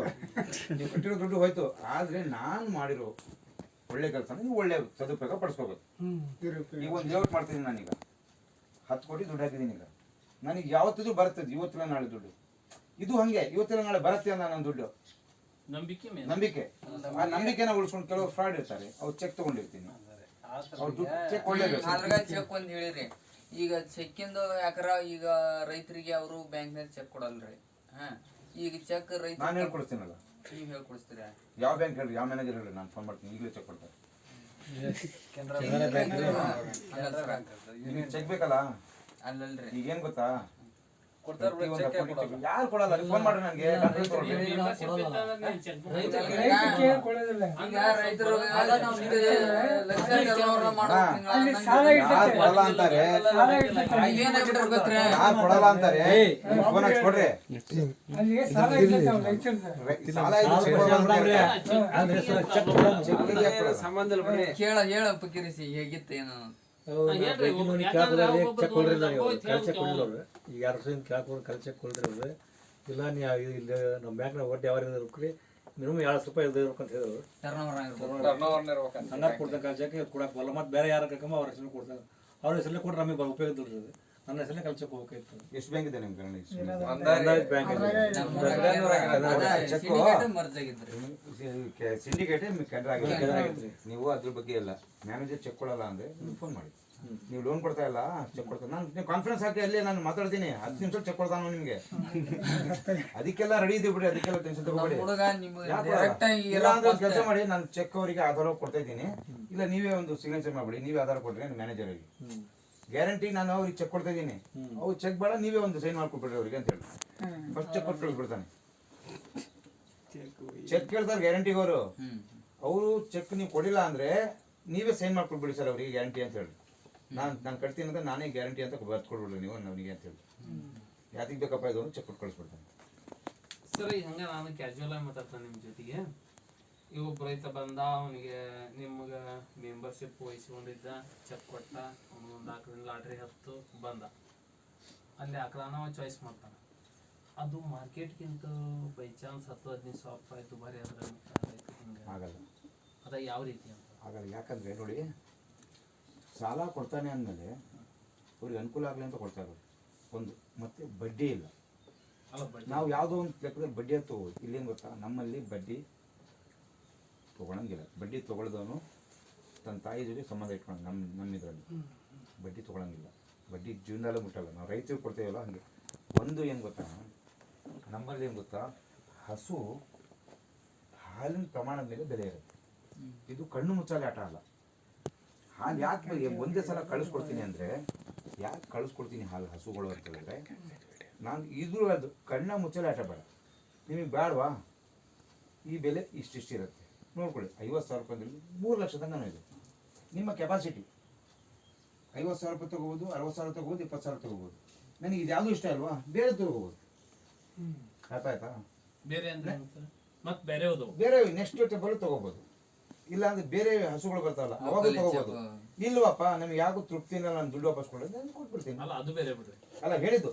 B: ನೀವು ಕಟ್ಟಿರೋ ದುಡ್ಡು ಹೋಯ್ತು. ಆದ್ರೆ ನಾನು ಮಾಡಿರೋ ಒಳ್ಳೆ ಕೆಲಸ ನೀವು ಒಳ್ಳೆ ಸದುಪಯೋಗ ಪಡಿಸ್ಕೋಬೇಕು ಈಗ ಒಂದು ಲೇಔಟ್ ಮಾಡ್ತಿದ್ದೀನಿ ನಾನೀಗ. ಹತ್ತು ಕೋಟಿ ದುಡ್ಡು ಹಾಕಿದ್ದೀನಿ ಈಗ. ನನಗೆ ಯಾವತ್ತಿದ್ರು ಬರ್ತದೆ ಇವತ್ತಿಲ್ಲ ನಾಳೆ ದುಡ್ಡು. ಇದು ಹಂಗೆ ಇವತ್ತಿಲ್ಲ ನಾಳೆ ಬರುತ್ತೆ ಅನ್ನೋ ನನ್ನ ದುಡ್ಡು.
C: ನಂಬಿಕೆ
B: ನಂಬಿಕೆ. ಆ ನಂಬಿಕೆನ ಉಳಿಸ್ಕೊಂಡು ಕೆಲವರು ಫ್ರಾಡ್ ಇರ್ತಾರೆ. ಅವ್ರು ಚೆಕ್ ತಗೊಂಡಿರ್ತೀನಿ. ಅವ್ರು ದುಡ್ಡು ಚೆಕ್
A: ಒಳ್ಳೆ ಚೆಕ್ ಒಂದ್ ಹೇಳಿರಿ. ಈಗ ಚೆಕ್ಕಿಂದು ಯಾಕರ ಈಗ ರೈತರಿಗೆ ಅವರು ಬ್ಯಾಂಕ್ನಾಗ ಚೆಕ್ ಕೊಡಲ್ರಿ. ಹಾ ಈಗ ಚೆಕ್ ರೈತ
B: ನಾನು ಹೇಳ್ಕೊಡ್ತೀನಲ್ಲ
A: ನೀವು ಹೇಳ್ಕೊಡ್ತೀರಾ
B: ಯಾವ ಬ್ಯಾಂಕ್ ಹೇಳ್ರಿ ಯಾವ ಮ್ಯಾನೇಜರ್ ಹೇಳ್ರಿ ನಾನು ಫೋನ್ ಮಾಡ್ತೀನಿ ಈಗಲೇ ಚೆಕ್ ಕೊಡ್ತಾರೆ
E: ಕೆನರಾ ಬ್ಯಾಂಕ್
B: ನಿಮಗೆ ಚೆಕ್ ಬೇಕಲ್ಲ?
A: ಅಲ್ಲಲ್ರಿ.
B: ಈಗೇನ್ ಗೊತ್ತಾ? ಯಾರು ಕೊಡಲ್ಲ ಫೋನ್ ನನಗೆ ಕೊಡಲ್ಲ ಅಂತಾರೆ ಯಾರು ಕೊಡಲ್ಲ ಅಂತಾರೆ ಹಚ್ಚಿ ಕೊಡ್ರಿ?
E: ಸಂಬಂಧ
A: ಕೇಳ ಹೇಳ ಪಕ್ಕಿರಿಸಿ ಹೇಗಿತ್ತು ಏನೋ
G: ನೀವು ಕೊಡ್ಲಿಲ್ಲ ಅವ್ರು ಈಗ ಎರಡು ವರ್ಷದಿಂದ ಕೇಳ್ಕೊಂಡು ಕಲ್ಚೆ ಕೊಡ್ರಿ ಅವ್ರು ಇಲ್ಲ ನೀವು ಇಲ್ಲಿ ನಮ್ಮ ಬ್ಯಾಂಕ್ನಾಗ ಒಟ್ಟು ಯಾವ ರುಕ್ರಿ ಮಿನಿಮಮ್ ಎರಡು ರೂಪಾಯಿ ಅಂತ ಹೇಳಿದ್ರು.
A: ಟರ್ನ್
G: ಹಂಗಾರೆ ಕೊಡ್ತಾರೆ ಕಲ್ಚಕ್ಕೆ ಕೊಡಕ್ಕೆ ಬಲ್ಲ ಮತ್ತೆ ಬೇರೆ ಯಾರು ಕರ್ಕೊಂಬ ಅವ್ರ ಹೆಸರು ಕೊಡ್ತಾರೆ ಅವ್ರ ಹೆಸರಲ್ಲೇ ನಮಗೆ ಉಪಯೋಗ ದುಡ್ಡು ಇದು. ನನ್ನ ಹೆಸರಲ್ಲೇ ಕಲ್ಚಕ್ಕೆ ಹೋಗ್ಬೇಕಾಯ್ತು.
B: ಎಷ್ಟು ಬ್ಯಾಂಕ್ ಇದೆ
G: ಅಂದಾಜ್ ಬ್ಯಾಂಕ್
B: ಸಿಂಡಿಕೇಟ್ ಕೆನರಾ ನೀವು ಅದ್ರ ಬಗ್ಗೆ ಎಲ್ಲ ಮ್ಯಾನೇಜರ್ ಚೆಕ್ ಕೊಡಲ್ಲ ಅಂದ್ರೆ ನೀವು ಫೋನ್ ಮಾಡಿ. ನೀವು ಲೋನ್ ಕೊಡ್ತಾ ಇಲ್ಲ ಚೆಕ್ ಕೊಡ್ತಾರೆ ನಾನು ನೀವು ಕಾನ್ಫಿಡೆನ್ಸ್ ಹಾಕಿ ಅಲ್ಲೇ ನಾನು ಮಾತಾಡ್ತೀನಿ. ಹತ್ತು ನಿಮಿಷ ಚೆಕ್ ಕೊಡ್ತಾನ ನಿಮ್ಗೆ. ಅದಕ್ಕೆಲ್ಲ ರೆಡಿ ಇದೀವಿ ಬಿಡಿ ಅದಕ್ಕೆಲ್ಲ ಟೆನ್ಷನ್ ತಗೋಬೇಡಿ.
A: ಹುಡುಗ ನಿಮ್ಗೆ ಡೈರೆಕ್ಟ್ ಆಗಿ
B: ಇಲ್ಲ. ಅಂದ್ರೆ ಕೆಲಸ ಮಾಡಿ ನಾನು ಚೆಕ್ ಅವರಿಗೆ ಆಧಾರ ಕೊಡ್ತಾ ಇದ್ದೀನಿ. ಇಲ್ಲ ನೀವೇ ಒಂದು ಸಿಗ್ನೇಚರ್ ಮಾಡ್ಬಿಡಿ. ನೀವೇ ಆಧಾರ ಕೊಡ್ರಿ ಮ್ಯಾನೇಜರ್ ಅವರಿಗೆ. ಗ್ಯಾರಂಟಿ ನಾನು ಅವ್ರಿಗೆ ಚೆಕ್ ಕೊಡ್ತಾ ಇದ್ದೀನಿ. ಅವ್ರು ಚೆಕ್ ಬೇಡ ನೀವೇ ಒಂದು ಸೈನ್ ಮಾಡ್ಕೊಟ್ಬಿಡ್ರಿ ಅವ್ರಿಗೆ ಅಂತ ಹೇಳಿ ಫಸ್ಟ್ ಚೆಕ್ ಕೊಟ್ಟು ಕಳಿಸ್ಬಿಡ್ತಾನೆ ಚೆಕ್ ಕೇಳ್ತಾರೆ ಗ್ಯಾರಂಟಿಗೆ ಅವರು. ಅವರು ಚೆಕ್ ನೀವು ಕೊಡಿಲ್ಲ ಅಂದ್ರೆ ನೀವೇ ಸೈನ್ ಮಾಡ್ಕೊಡ್ಬಿಡಿ ಸರ್ ಅವರಿಗೆ ಗ್ಯಾರಂಟಿ ಅಂತ ಹೇಳಿ. ನಾನು ನಾನು ಕಟ್ತೀನಿ ಅಂದ್ರೆ ನಾನೇ ಗ್ಯಾರಂಟಿ ಅಂತ ಬರ್ತ್ಕೊಡ್ಬಿಡ್ರಿ ನೀವು ನನಗೆ ಅಂತ ಹೇಳಿ. ಯಾತಿಗೆ ಬೇಕಪ್ಪ ಇದು? ಚೆಕ್ ಕೊಟ್ಟು ಕಳಿಸ್ಬಿಡ್ತಾನೆ.
C: ಸರ್ ಈಗ ಹಂಗ ನಾನು ಕ್ಯಾಶುವಲ್ ಆಗಿ ಮಾತಾಡ್ತಾನೆ ನಿಮ್ಮ ಜೊತೆಗೆ. ಒಬ್ಬ ರೈತ ಬಂದ ಅವನಿಗೆ ನಿಮ್ಗೆ ಮೆಂಬರ್ಶಿಪ್ ವಹಿಸ್ಕೊಂಡಿದ್ದ ಚೆಕ್ ಕೊಟ್ಟ ಒಂದು ಆಕಳಿಂದ ಲಾಟ್ರಿ ಹತ್ತು ಬಂದ. ಅಲ್ಲಿ ಆಕಳನ ಚಾಯ್ಸ್ ಮಾಡ್ತಾನೆ. ಅದು ಮಾರ್ಕೆಟ್ಗಿಂತ ಬೈ ಚಾನ್ಸ್ ಹತ್ತು ಹದಿನೈದು ಸಾವಿರ ರೂಪಾಯಿ ದುಬಾರಿ ಆದ್ರೆ ಹಿಂಗೆ
B: ಆಗಲ್ಲ.
C: ಅದ ಯಾವ ರೀತಿ ಅಂತ.
B: ಆಗಲ್ಲ. ಯಾಕಂದ್ರೆ ನೋಡಿ ಸಾಲ ಕೊಡ್ತಾನೆ ಅಂದಮೇಲೆ ಅವ್ರಿಗೆ ಅನುಕೂಲ ಆಗಲಿ ಅಂತ ಕೊಡ್ತಾ ಇರೋದು. ಒಂದು ಮತ್ತೆ ಬಡ್ಡಿ ಇಲ್ಲ. ನಾವು ಯಾವುದೋ ಒಂದು ಲೆಕ್ಕದಲ್ಲಿ ಬಡ್ಡಿ ಅಂತ ತಗೋಬೋದು. ಇಲ್ಲೇನು ಗೊತ್ತಾ? ನಮ್ಮಲ್ಲಿ ಬಡ್ಡಿ ತೊಗೊಳಂಗಿಲ್ಲ. ಬಡ್ಡಿ ತೊಗೊಳ್ದವನು ತನ್ನ ತಾಯಿ ಜೊತೆ ಸಂಬಂಧ ಇಟ್ಕೊಂಡು ನಮ್ಮ ನಮ್ಮ ಇದರಲ್ಲಿ. ಬಡ್ಡಿ ತೊಗೊಳಂಗಿಲ್ಲ. ಬಡ್ಡಿ ಜೀವನದಲ್ಲೇ ಮುಟ್ಟಲ್ಲ. ನಾವು ರೈತರು ಕೊಡ್ತೇವಲ್ಲ ಹಂಗೆ. ಒಂದು ಏನು ಗೊತ್ತಾ? ನಮ್ಮಲ್ಲಿ ಏನು ಗೊತ್ತಾ? ಹಸು ಹಾಲಿನ ಪ್ರಮಾಣದ ಮೇಲೆ ಬೆಲೆ ಇರುತ್ತೆ. ಇದು ಕಣ್ಣು ಮುಚ್ಚಾಲೆ ಆಟ ಅಲ್ಲ. ಹಾಲು ಯಾಕೆ ಒಂದೇ ಸಲ ಕಳಿಸ್ಕೊಡ್ತೀನಿ ಅಂದರೆ ಯಾಕೆ ಕಳಿಸ್ಕೊಡ್ತೀನಿ ಹಾಲು ಹಸುಗಳು ಅಂತ ಹೇಳಿದ್ರೆ ನಾನು ಇದು ಅದು ಕಣ್ಣ ಮುಚ್ಚಲೆ ಆಟ ಬೇಡ. ನಿಮಗೆ ಬೇಡವಾ ಈ ಬೆಲೆ ಇಷ್ಟಿಷ್ಟು ಇರುತ್ತೆ ನೋಡ್ಕೊಳ್ಳಿ ಐವತ್ತು ಸಾವಿರ ರೂಪಾಯಿ ಅಂದ್ರೆ ಮೂರು ಲಕ್ಷ ತನಕ ಇದೆ. ನಿಮ್ಮ ಕೆಪಾಸಿಟಿ ಐವತ್ತು ಸಾವಿರ ರೂಪಾಯಿ ತಗೋಬೋದು ಅರವತ್ತು ಸಾವಿರ ತೊಗೋಬೋದು ಇಪ್ಪತ್ತು ಸಾವಿರ ತಗೋಬೋದು. ನನಗೆ ಇದು ಯಾವುದೂ ಇಷ್ಟ ಅಲ್ವಾ ಬೇರೆ ತೊಗೋಬೋದು. ಅರ್ಥ ಆಯ್ತಾ
C: ಬೇರೆ ಅಂದ್ರೆ ಮತ್ತೆ? ಬೇರೆ
B: ಬೇರೆ ನೆಕ್ಸ್ಟ್ ಟೇಬಲ್ ತಗೋಬೋದು. ಇಲ್ಲ ಅಂದ್ರೆ ಬೇರೆ ಹಸುಗಳು ಬರ್ತಾವಲ್ಲ ಅವಾಗ
A: ತಗೋಬಹುದು
B: ತಗೋಬೋದು. ಇಲ್ವಪ್ಪ ನಮ್ಗೆ ಯಾಕೋ ತೃಪ್ತಿ ಇಲ್ಲ ನಾನು ದುಡ್ಡು ವಾಪಸ್ ಕೊಡೋದು ನಾನು ಕೊಟ್ಬಿಡ್ತೀನಿ.
C: ಅಲ್ಲ ಅದು ಬೇರೆ ಬಿಡ್ರಿ.
B: ಅಲ್ಲ ಹೇಳಿದ್ದು.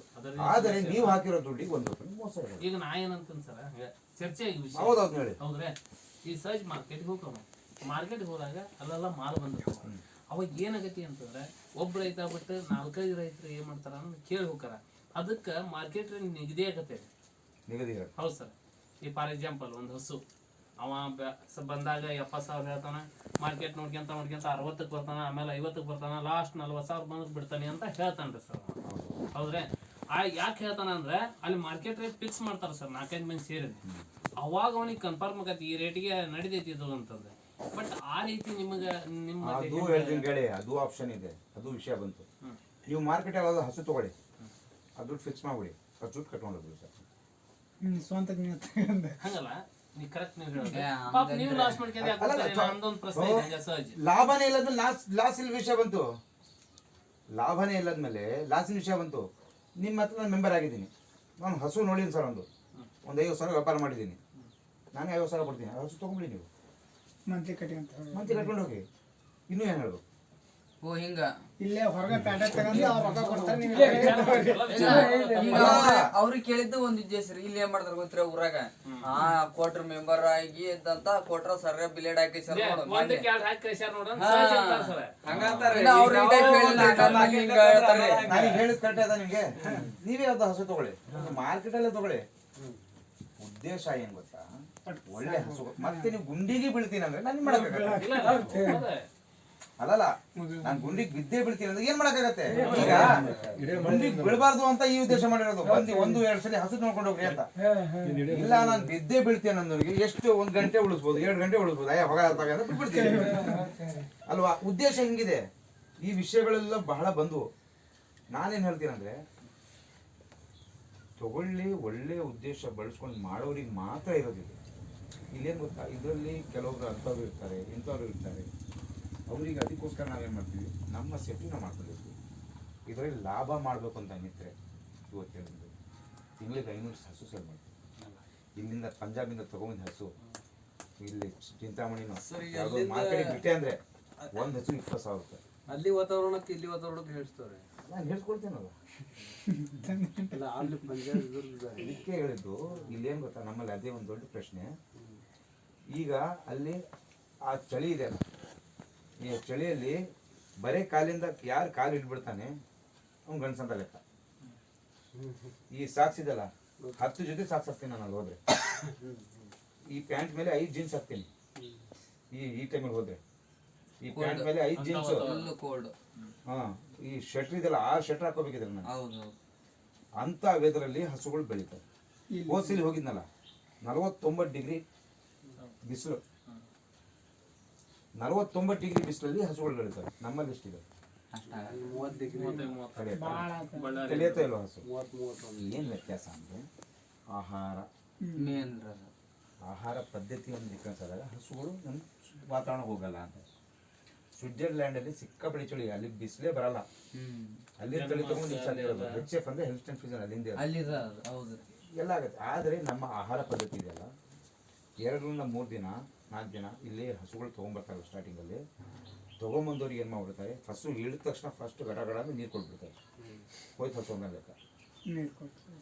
B: ಆದರೆ ನೀವು ಹಾಕಿರೋ ದುಡ್ಡಿಗೆ ಒಂದು ರೂಪಾಯಿ ಮೋಸ
C: ಈಗ ನಾ ಏನಂತ ಸರ್? ಚರ್ಚೆ
B: ಹೌದೌದು ಹೇಳಿ.
C: ಹೌದ್ರೆ? ಈ ಸಹಜ ಮಾರ್ಕೆಟ್ಗೆ ಹೋಗ್ತಾವ ಮಾರ್ಕೆಟ್ಗೆ ಹೋದಾಗ ಅಲ್ಲೆಲ್ಲ ಮಾಲ್ ಬಂದಿರ್ತಾವ. ಅವಾಗ ಏನಾಗತಿ ಅಂತಂದ್ರೆ ಒಬ್ಬ ರೈತ ಬಿಟ್ಟು ನಾಲ್ಕೈದು ರೈತರು ಏನ್ ಮಾಡ್ತಾರ ಅಂತ ಕೇಳಿ ಹೋಗಾರ ಅದಕ್ಕೆ ಮಾರ್ಕೆಟ್ ನಿಗದಿ ಆಗತ್ತೆ.
B: ನಿಗದಿ
C: ಹೌದು ಸರ್. ಈ ಫಾರ್ ಎಕ್ಸಾಂಪಲ್ ಒಂದು ಹಸು. ಅವ ಬಂದಾಗ ಎಪ್ಪತ್ತು ಸಾವಿರ ಹೇಳ್ತಾನ ಮಾರ್ಕೆಟ್ ನೋಡ್ಕೊಂತ ನೋಡ್ಕೊಂತ ಅರವತ್ತಕ್ಕೆ ಬರ್ತಾನ ಆಮೇಲೆ ಐವತ್ತಕ್ಕೆ ಬರ್ತಾನ ಲಾಸ್ಟ್ ನಲ್ವತ್ತು ಸಾವಿರ ಬಂದಕ್ಕೆ ಬಿಡ್ತಾನೆ ಅಂತ ಹೇಳ್ತಾನ್ರಿ ಸರ್. ಹೌದ್ರೆ? ಆ ಯಾಕೆ ಹೇಳ್ತಾನ ಅಂದ್ರೆ ಅಲ್ಲಿ ಮಾರ್ಕೆಟ್ ರೇಟ್ ಫಿಕ್ಸ್ ಮಾಡ್ತಾರ ಸರ್ ನಾಲ್ಕೈದು ಮಂದಿ ಸೇರಿ ಅವಾಗ ಅವನಿಗೆ ಕನ್ಫರ್ಮ್ ಆಗತ್ತೆ ಈ ರೇಟಿಗೆ ನಡಿತೈತಿ ಇದು ಅಂತಂದ್ರೆ. ಬಟ್ ಆ ರೀತಿ ನಿಮಗೆ ನಿಮ್ಮ
B: ಅದು ಹೇಳ್ತೀನಿ ಕೇಳಿ ಅದು ಆಪ್ಷನ್ ಇದೆ ಅದು ವಿಷಯ ಬಂತು. ನೀವು ಮಾರ್ಕೆಟ್ ಯಾವ್ದು ಹಸು ತಗೊಳ್ಳಿ. ಅದು ಫಿಕ್ಸ್ ಮಾಡ್ಬಿಡಿ ಹಸು ಕಟ್ಕೊಂಡು ಹೋಗ್ಬಿಡಿ ಸರ್.
F: ಹ್ಮ್ ಸ್ವಂತ ನೀವು
C: ಹಂಗಲ್ಲ ನೀ ಕರೆಕ್ಟ್ ನೀವು ಹೇಳೋದು. ಪಾಪ ನೀವು ಮಾಡ್ಕೊಂಡು ಪ್ರಶ್ನೆ ಇದೆ ಹಂಗೆ ಸಹಜ
B: ಲಾಭನೇ ಇಲ್ಲದ್ಮೇಲೆ ಲಾಸ್ ಲಾಸ್ ಇಲ್ಲ ವಿಷಯ ಬಂತು. ಲಾಭನೇ ಇಲ್ಲದ್ಮೇಲೆ ಲಾಸಿನ ವಿಷಯ ಬಂತು. ನಿಮ್ಮ ಹತ್ರ ನಾನು ಮೆಂಬರ್ ಆಗಿದ್ದೀನಿ. ನಾನು ಹಸು ನೋಡಿದ್ದೀನಿ ಸರ್ ಒಂದು ಒಂದು ಐವತ್ತು ಸಾವಿರ ವ್ಯಾಪಾರ ಮಾಡಿದ್ದೀನಿ. ನಾನೇ ಐವತ್ತು ಸಾವಿರ ಕೊಡ್ತೀನಿ. ಅದು ಹಸು ತೊಗೊಂಬಿಡಿ ನೀವು.
F: ಮಂತ್ಲಿ ಕಟ್ಟಿ ಅಂತ
B: ಮಂತ್ಲಿ ಕಟ್ಕೊಂಡು ಹೋಗಿ. ಇನ್ನೂ ಏನು ಹೇಳ್ಬೇಕು
A: ಓ ಹಿಂಗ.
F: ಇಲ್ಲೇ ಹೊರಗೆ ತಗೊಂಡು ಅವ್ರು ರೊಕ್ಕ ಕೊಡ್ತಾರೆ
A: ಅವ್ರಿಗೆ ಕೇಳಿದ್ದು ಒಂದ್ ಇದ್ದೇ ಸರ್ ಇಲ್ಲಿ ಏನ್ ಮಾಡ್ತಾರ ಗೊತ್ತಿರ ಊರಾಗ? ಆ ಕ್ವಾರ್ಟರ್ ಮೆಂಬರ್ ಆಗಿ ಇದ್ದಂತ ಕ್ವಾರ್ಟರ್ ಸರ್ ಬಿಲೇಡ್ ಹಾಕಿ ಸರ್.
B: ಹೇಳಿದ್ ಕರೆಕ್ಟ್ ಅದ ನಿಮಗೆ? ನೀವೇ ಯಾವ್ದು ಹಸು ತಗೊಳ್ಳಿ. ಮಾರ್ಕೆಟ್ ಅಲ್ಲೇ ತಗೊಳ್ಳಿ. ಉದ್ದೇಶ ಏನ್ ಗೊತ್ತಾ? ಒಳ್ಳೆ ಹಸು. ಮತ್ತೆ ನೀವು ಗುಂಡಿಗೆ ಬೀಳ್ತೀನಿ ಅಂದ್ರೆ ನಾನು
C: ಮಾಡಬೇಕಾಗತ್ತೆ
B: ಅಲ್ಲಲ್ಲ ನಾನು ಗುಂಡಿಗೆ ಬಿದ್ದೇ ಬೀಳ್ತೀನಿ ಅಂದ್ರೆ ಏನ್ ಮಾಡಕ್ಕಾಗತ್ತೆ? ಈಗ ಗುಂಡಿಗೆ ಬೀಳಬಾರ್ದು ಅಂತ ಈ ಉದ್ದೇಶ ಮಾಡಿರೋದು. ಬಂದು ಒಂದು ಎರಡು ಸಲ ಹಸು ನೋಡ್ಕೊಂಡು ಹೋಗ್ರಿ ಅಂತ. ಇಲ್ಲ ನಾನು ಬಿದ್ದೇ ಬೀಳ್ತೀನಿ ಅನ್ನೋರಿಗೆ ಎಷ್ಟು ಒಂದ್ ಗಂಟೆ ಉಳಿಸ್ಬೋದು ಎರಡು ಗಂಟೆ ಉಳಿಸ್ಬೋದು ಅಯ್ಯ ಹೊಗ ಅಂತ ಬಿಟ್ಬಿಡ್ತೀನಿ. ಅಲ್ವಾ? ಉದ್ದೇಶ ಹೆಂಗಿದೆ? ಈ ವಿಷಯಗಳೆಲ್ಲ ಬಹಳ ಬಂದು ನಾನೇನ್ ಹೇಳ್ತೀನಂದ್ರೆ ತಗೊಳ್ಳಿ ಒಳ್ಳೆ ಉದ್ದೇಶ ಬಳಸ್ಕೊಂಡು ಮಾಡೋರಿಗೆ ಮಾತ್ರ ಇರೋದಿದೆ. ಇಲ್ಲೇನು ಗೊತ್ತಾ? ಇದರಲ್ಲಿ ಕೆಲವೊಬ್ರು ಅಂಥವ್ರು ಇರ್ತಾರೆ ಇಂಥವ್ರು ಇರ್ತಾರೆ. ಅವರಿಗೆ ಅದಕ್ಕೋಸ್ಕರ ನಾವೇನು ಮಾಡ್ತೀವಿ? ನಮ್ಮ ಸೇಫ್ಟಿ ನಾವು ಮಾಡ್ಕೊಂಡಿರ್ತೀವಿ ಇದರಲ್ಲಿ ಲಾಭ ಮಾಡಬೇಕು ಅಂತ ನಿಂತರೆ ಇವತ್ತು ಹೇಳಿದ್ರು ತಿಂಗಳಿಗೆ ಐನೂರು ಹಸು ಸೇಲ್ ಮಾಡ್ತೀವಿ. ಇಲ್ಲಿಂದ ಪಂಜಾಬಿಂದ ತಗೊಂಡ್ ಹಸು. ಇಲ್ಲಿ ಚಿಂತಾಮಣಿನೂ ಮಾರ್ಕೆಟಿಗೆ ಬಿಟ್ಟೆ ಅಂದ್ರೆ ಒಂದು ಹಸು ಇಪ್ಪತ್ತು ಸಾವಿರ ರೂಪಾಯಿ.
E: ಅಲ್ಲಿ ವಾತಾವರಣಕ್ಕೆ ಇಲ್ಲಿ ವಾತಾವರಣಕ್ಕೆ ಹೇಳ್ತಾರೆ.
B: ನಾನು ಹೇಳ್ಕೊಡ್ತೇನಲ್ಲ.
E: ಇಲ್ಲ ಪಂಜಾಬ್
B: ಇದಕ್ಕೆ ಹೇಳಿದ್ದು ಇಲ್ಲೇನು ಗೊತ್ತಾ ನಮ್ಮಲ್ಲಿ ಅದೇ ಒಂದು ದೊಡ್ಡ ಪ್ರಶ್ನೆ. ಈಗ ಅಲ್ಲಿ ಆ ಚಳಿ ಇದೆ ಅಲ್ಲ. ಈ ಚಳಿಯಲ್ಲಿ ಬರೇ ಕಾಲಿಂದ ಯಾರು ಕಾಲು ಇಟ್ಬಿಡ್ತಾನೆ ಅವ್ನು ಗಂಡಸಂತ ಲೆಕ್ಕ. ಈ ಸಾಕ್ಸ್ ಇದೆಲ್ಲ ಹತ್ತು ಜೊತೆ ಸಾಕ್ಸ್ ಹಾಕ್ತೀನಿ ನಾನು ಅಲ್ಲಿ ಹೋದ್ರೆ. ಈ ಪ್ಯಾಂಟ್ ಮೇಲೆ ಐದು ಜೀನ್ಸ್ ಹಾಕ್ತೀನಿ. ಈ ಈ ಟೈಮಲ್ಲಿ ಹೋದ್ರೆ. ಈ ಪ್ಯಾಂಟ್ ಮೇಲೆ ಐದು ಜೀನ್ಸ್ ಹಾ. ಈ ಶೆಟ್ರ್ ಇದೆಲ್ಲ ಆ ಶೆಟ್ರ್ ಹಾಕೋಬೇಕಿದ್ರೆ ನಾನು.
A: ಹೌದು.
B: ಅಂತ ವೆದರಲ್ಲಿ ಹಸುಗಳು ಬೆಳೀತವೆ. ಓಸಿಲಿ ಹೋಗಿದ್ನಲ್ಲ ನಲವತ್ತೊಂಬತ್ತು ಡಿಗ್ರಿ ಬಿಸಿಲು. ನಲವತ್ತೊಂಬತ್ತು ಡಿಗ್ರಿ ಬಿಸಿಲಲ್ಲಿ ಹಸುಗಳು ಬೆಳೀತವೆ. ನಮ್ಮಲ್ಲಿ ಎಷ್ಟಿದೆ?
F: ಆತು.
C: ಬಳ್ಳಾರಿ
B: ಹಸು? ಏನು ವ್ಯತ್ಯಾಸ ಅಂದ್ರೆ ಆಹಾರ.
A: ಮೇನ್
B: ಆಹಾರ ಪದ್ಧತಿಯನ್ನು ಡಿಫ್ರೆನ್ಸ್ ಆದಾಗ ಹಸುಗಳು ನಮ್ಮ ವಾತಾವರಣ ಹೋಗಲ್ಲ ಅಂತ. ಸ್ವಿಟ್ಜರ್ಲ್ಯಾಂಡಲ್ಲಿ ಸಿಕ್ಕಾಪಡಿ ಚಳಿ. ಅಲ್ಲಿ ಬಿಸಿಲೇ ಬರಲ್ಲ. ಅಲ್ಲಿ ತಳಿ ತಗೊಂಡು ಹೆಚ್ ಎಫ್ ಅಂದ್ರೆ ಹೆಲ್ತ್ ಅಂಡ್ ಫ್ಯೂಸನ್ ಅಲ್ಲಿಂದ.
A: ಹೌದು.
B: ಎಲ್ಲ ಆಗುತ್ತೆ. ಆದರೆ ನಮ್ಮ ಆಹಾರ ಪದ್ಧತಿ ಇದೆಯಲ್ಲ ಎರಡರಿಂದ ಮೂರು ದಿನ ನಾಲ್ಕು ದಿನ ಇಲ್ಲಿ ಹಸುಗಳು ತೊಗೊಂಬರ್ತಾರೆ ಸ್ಟಾರ್ಟಿಂಗಲ್ಲಿ ತೊಗೊಂಬಂದವ್ರಿಗೆ ಏನು ಮಾಡ್ಬಿಡ್ತಾರೆ? ಹಸು ಇಳಿದ ತಕ್ಷಣ ಫಸ್ಟ್ ಗಡ ಗಡ ಅಂತ ನೀರು ಕೊಟ್ಬಿಡ್ತಾರೆ. ಹೋಯ್ತು ಹಸು ಮೇಲೆ
F: ನೀರು ಕೊಟ್ಟು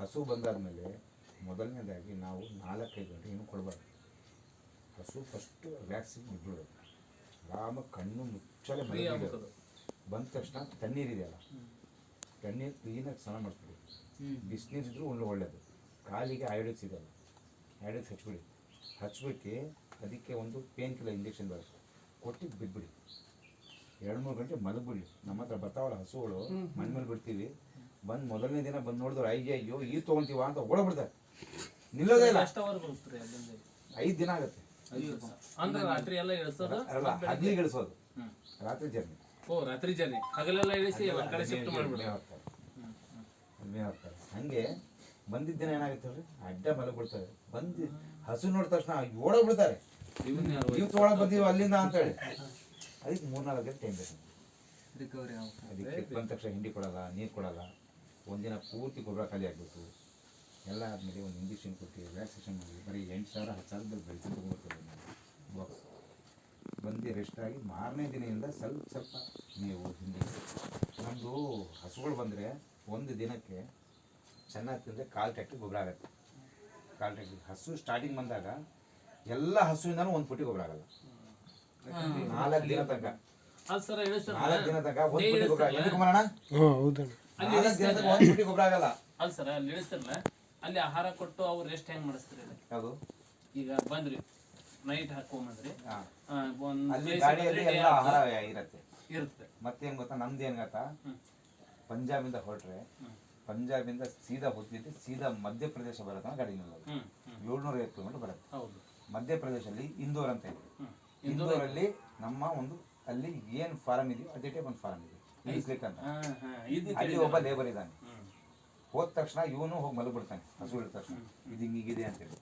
B: ಹಸು ಬಂದಾದ್ಮೇಲೆ ಮೊದಲನೇದಾಗಿ ನಾವು ನಾಲ್ಕೈದು ಗಂಟೆ ಏನು ಕೊಡಬಾರ್ದು. ಹಸು ಫಸ್ಟು ವ್ಯಾಕ್ಸಿನ್ ಬಿಟ್ಬಿಡೋದು ಆರಾಮಾಗಿ ಕಣ್ಣು ಮುಚ್ಚಲೆ ಮಲಗಿಡೋದು ಬಂದ ತಕ್ಷಣ ತಣ್ಣೀರಿದೆಯಲ್ಲ ತಣ್ಣೀರು ಕ್ಲೀನಾಗಿ ಸ್ನಾನ ಮಾಡ್ತೀವಿ ಬಿಸಿನೀರಿದ್ರು ಇದ್ರೂ ಒಳ್ಳೆ ಒಳ್ಳೆಯದು ಕಾಲಿಗೆ ಆಯೋಡಿಕ್ಸ್ ಇದೆಯಲ್ಲ ಆಯೋಡಿಕ್ಸ್ ಹಚ್ಬಿಡಿ. ಹಚ್ಬಿಟ್ಟು ಅದಕ್ಕೆ ಒಂದು ಪೇನ್ ಕಿಲ್ಲರ್ ಇಂಜೆಕ್ಷನ್ ಬರುತ್ತೆ. ಕೊಟ್ಟು ಬಿಟ್ಬಿಡಿ. ಎರಡು ಮೂರು ಗಂಟೆ ಮಲಗ್ಬಿಡಿ. ನಮ್ಮ ಹತ್ರ ಬರ್ತಾವಲ್ಲ ಹಸುಗಳು ಮಣ್ಣು ಮೇಲೆ ಬಿಡ್ತೀವಿ. ಬಂದು ಮೊದಲನೇ ದಿನ ಬಂದು ನೋಡಿದ್ರು ಅಯ್ಯ ಅಯ್ಯೋ ಈ ತೊಗೊಂತೀವ ಅಂತ ಓಡಬಿಡ್ತಾರೆ ನಿಲ್ಲೋದೇ ಇಲ್ಲ. ಐದು ದಿನ ಆಗುತ್ತೆ.
C: ಅಂದ್ರೆ ರಾತ್ರಿ ಎಲ್ಲ ಇಳಿಸೋದು?
B: ಅಲ್ಲ ಹಗ್ಲಿಗೆ ಇಳಿಸೋದು. ರಾತ್ರಿ ಜರ್ನಿ.
C: ಓ ರಾತ್ರಿ ಜರ್ನಿ. ಹಗಲೆಲ್ಲ ಇಳಿಸಿ ಒಂದ್ ಕಡೆ ಶಿಫ್ಟ್ ಮಾಡ್ಬಿಡಿ
B: ಹೋಗ್ತಾರೆ ಹಂಗೆ ಬಂದಿದ್ದ ದಿನ ಏನಾಗುತ್ತೆ ಹೇಳ್ರಿ? ಅಡ್ಡ ಮಲಗ್ಬಿಡ್ತಾರೆ ಬಂದು ಹಸು ನೋಡಿದ ತಕ್ಷಣ ಓಡೋಗ್ಬಿಡ್ತಾರೆ
C: ಬಿಡ್ತಾರೆ.
B: ನೀವು ತೊಗೊಳಕ್ ಬಂದೀವಿ ಅಲ್ಲಿಂದ ಅಂತೇಳಿ ಅದಕ್ಕೆ ಮೂರ್ನಾಲ್ಕು ಗಂಟೆ ಟೈಮ್ ಬೇಕು.
A: ರಿಕವರಿ
B: ಅದಕ್ಕೆ ಬಂದ ತಕ್ಷಣ ಹಿಂಡಿ ಕೊಡಲ್ಲ ನೀರು ಕೊಡಲ್ಲ. ಒಂದಿನ ಪೂರ್ತಿ ಗೊಬ್ಬರ ಖಾಲಿ ಆಗಬೇಕು ಎಲ್ಲ ಆದಮೇಲೆ ಒಂದು ಇಂಜೆಕ್ಷನ್ ಕೊಟ್ಟು ವ್ಯಾಕ್ಸಿನೇಷನ್ ಮಾಡಿ ಬರೀ ಎಂಟು ಸಾವಿರ ಹತ್ತು ಸಾವಿರದಲ್ಲಿ ಬೆಳೆಸಿ ನಾವು ಬಾಕ್ಸ್ ಬಂದು ರೆಸ್ಟ್ ಆಗಿ ಮಾರನೇ ದಿನದಿಂದ ಸ್ವಲ್ಪ ಸ್ವಲ್ಪ ನೀವು ಹಿಂದೆ ನಮ್ಮದು ಹಸುಗಳು ಬಂದರೆ ಒಂದು ದಿನಕ್ಕೆ ಚೆನ್ನಾಗಿ ತಿಂದರೆ ಕಾಲು ಟ್ಯಾಕ್ಟ್ರಿ ಗೊಬ್ಬರ ಆಗುತ್ತೆ. ಕಾಲು ಟ್ಯಾಕ್ಟ್ರಿ ಹಸು ಸ್ಟಾರ್ಟಿಂಗ್ ಬಂದಾಗ ಎಲ್ಲ ಹಸುವಿಂದನೂ ಒಂದು ಪುಟ್ಟಿ ಗೊಬ್ಬರ ಆಗಲ್ಲ. ನಾಲ್ಕು ದಿನ ತನಕ. ನಾಲ್ಕು ದಿನ ತನಕ ಒಂದು ಪುಟ್ಟಿ ಗೊಬ್ಬರ
D: ಆಗಲ್ಲ.
B: ನಾಲ್ಕು ದಿನ ತನಕ ಒಂದು ಪುಟ್ಟಿ ಗೊಬ್ಬರ ಆಗಲ್ಲ.
C: ಅಲ್ಲಿ ಆಹಾರ ಕೊಟ್ಟು ಅವ್ರು ರೆಸ್ಟ್ ಹೆಂಗ್ ಮಾಡಿಸ್ತಾರೆ?
B: ಯಾವುದು?
C: ಈಗ ಬಂದ್ರಿ ನೈಟ್ ಹಾಕೊಂಬಂದ್ರಿ.
B: ಅಲ್ಲಿ ಗಾಡಿಯಲ್ಲಿ ಎಲ್ಲ ಆಹಾರ
C: ಆಯ್ತು.
B: ಇರುತ್ತೆ.
C: ಮತ್ತೆ
B: ಮತ್ತೇನ್ ಗೊತ್ತಾ? ನಮ್ದು ಏನ್ ಗೊತ್ತಾ. ಪಂಜಾಬಿಂದ ಹೊರಟ್ರೆ. ಪಂಜಾಬಿಂದ ಸೀದಾ ಹೋಗ್ತಿದ್ದು ಸೀದಾ ಮಧ್ಯಪ್ರದೇಶ ಬರುತ್ತೆ ಗಾಡಿ ಏಳ್ನೂರ ಐವತ್ತು ಕಿಲೋಮೀಟರ್ ಬರುತ್ತೆ.
C: ಹೌದು.
B: ಮಧ್ಯಪ್ರದೇಶಲ್ಲಿ ಇಂದೋರ್ ಅಂತ ಇದೆ.
C: ಇಂದೋರ್
B: ಇಂದೋರಲ್ಲಿ ನಮ್ಮ ಒಂದು ಅಲ್ಲಿ ಏನ್ ಫಾರ್ಮ್ ಇದೆಯೋ ಅದೇ ಟೈಪ್ ಒಂದು ಫಾರ್ಮ್ ಇದೆ. ಅಂತ ಅಲ್ಲಿ ಒಬ್ಬ ಲೇಬರ್ ಇದ್ದಾನೆ. ಹೋದ ತಕ್ಷಣ ಇವನು ಹೋಗಿ ಮಲಗ್ಬಿಡ್ತಾನೆ ಹಸು ಇಳಿದ ತಕ್ಷಣ. ಇದು ಹಿಂಗಿದೆ ಅಂತೇಳಿ.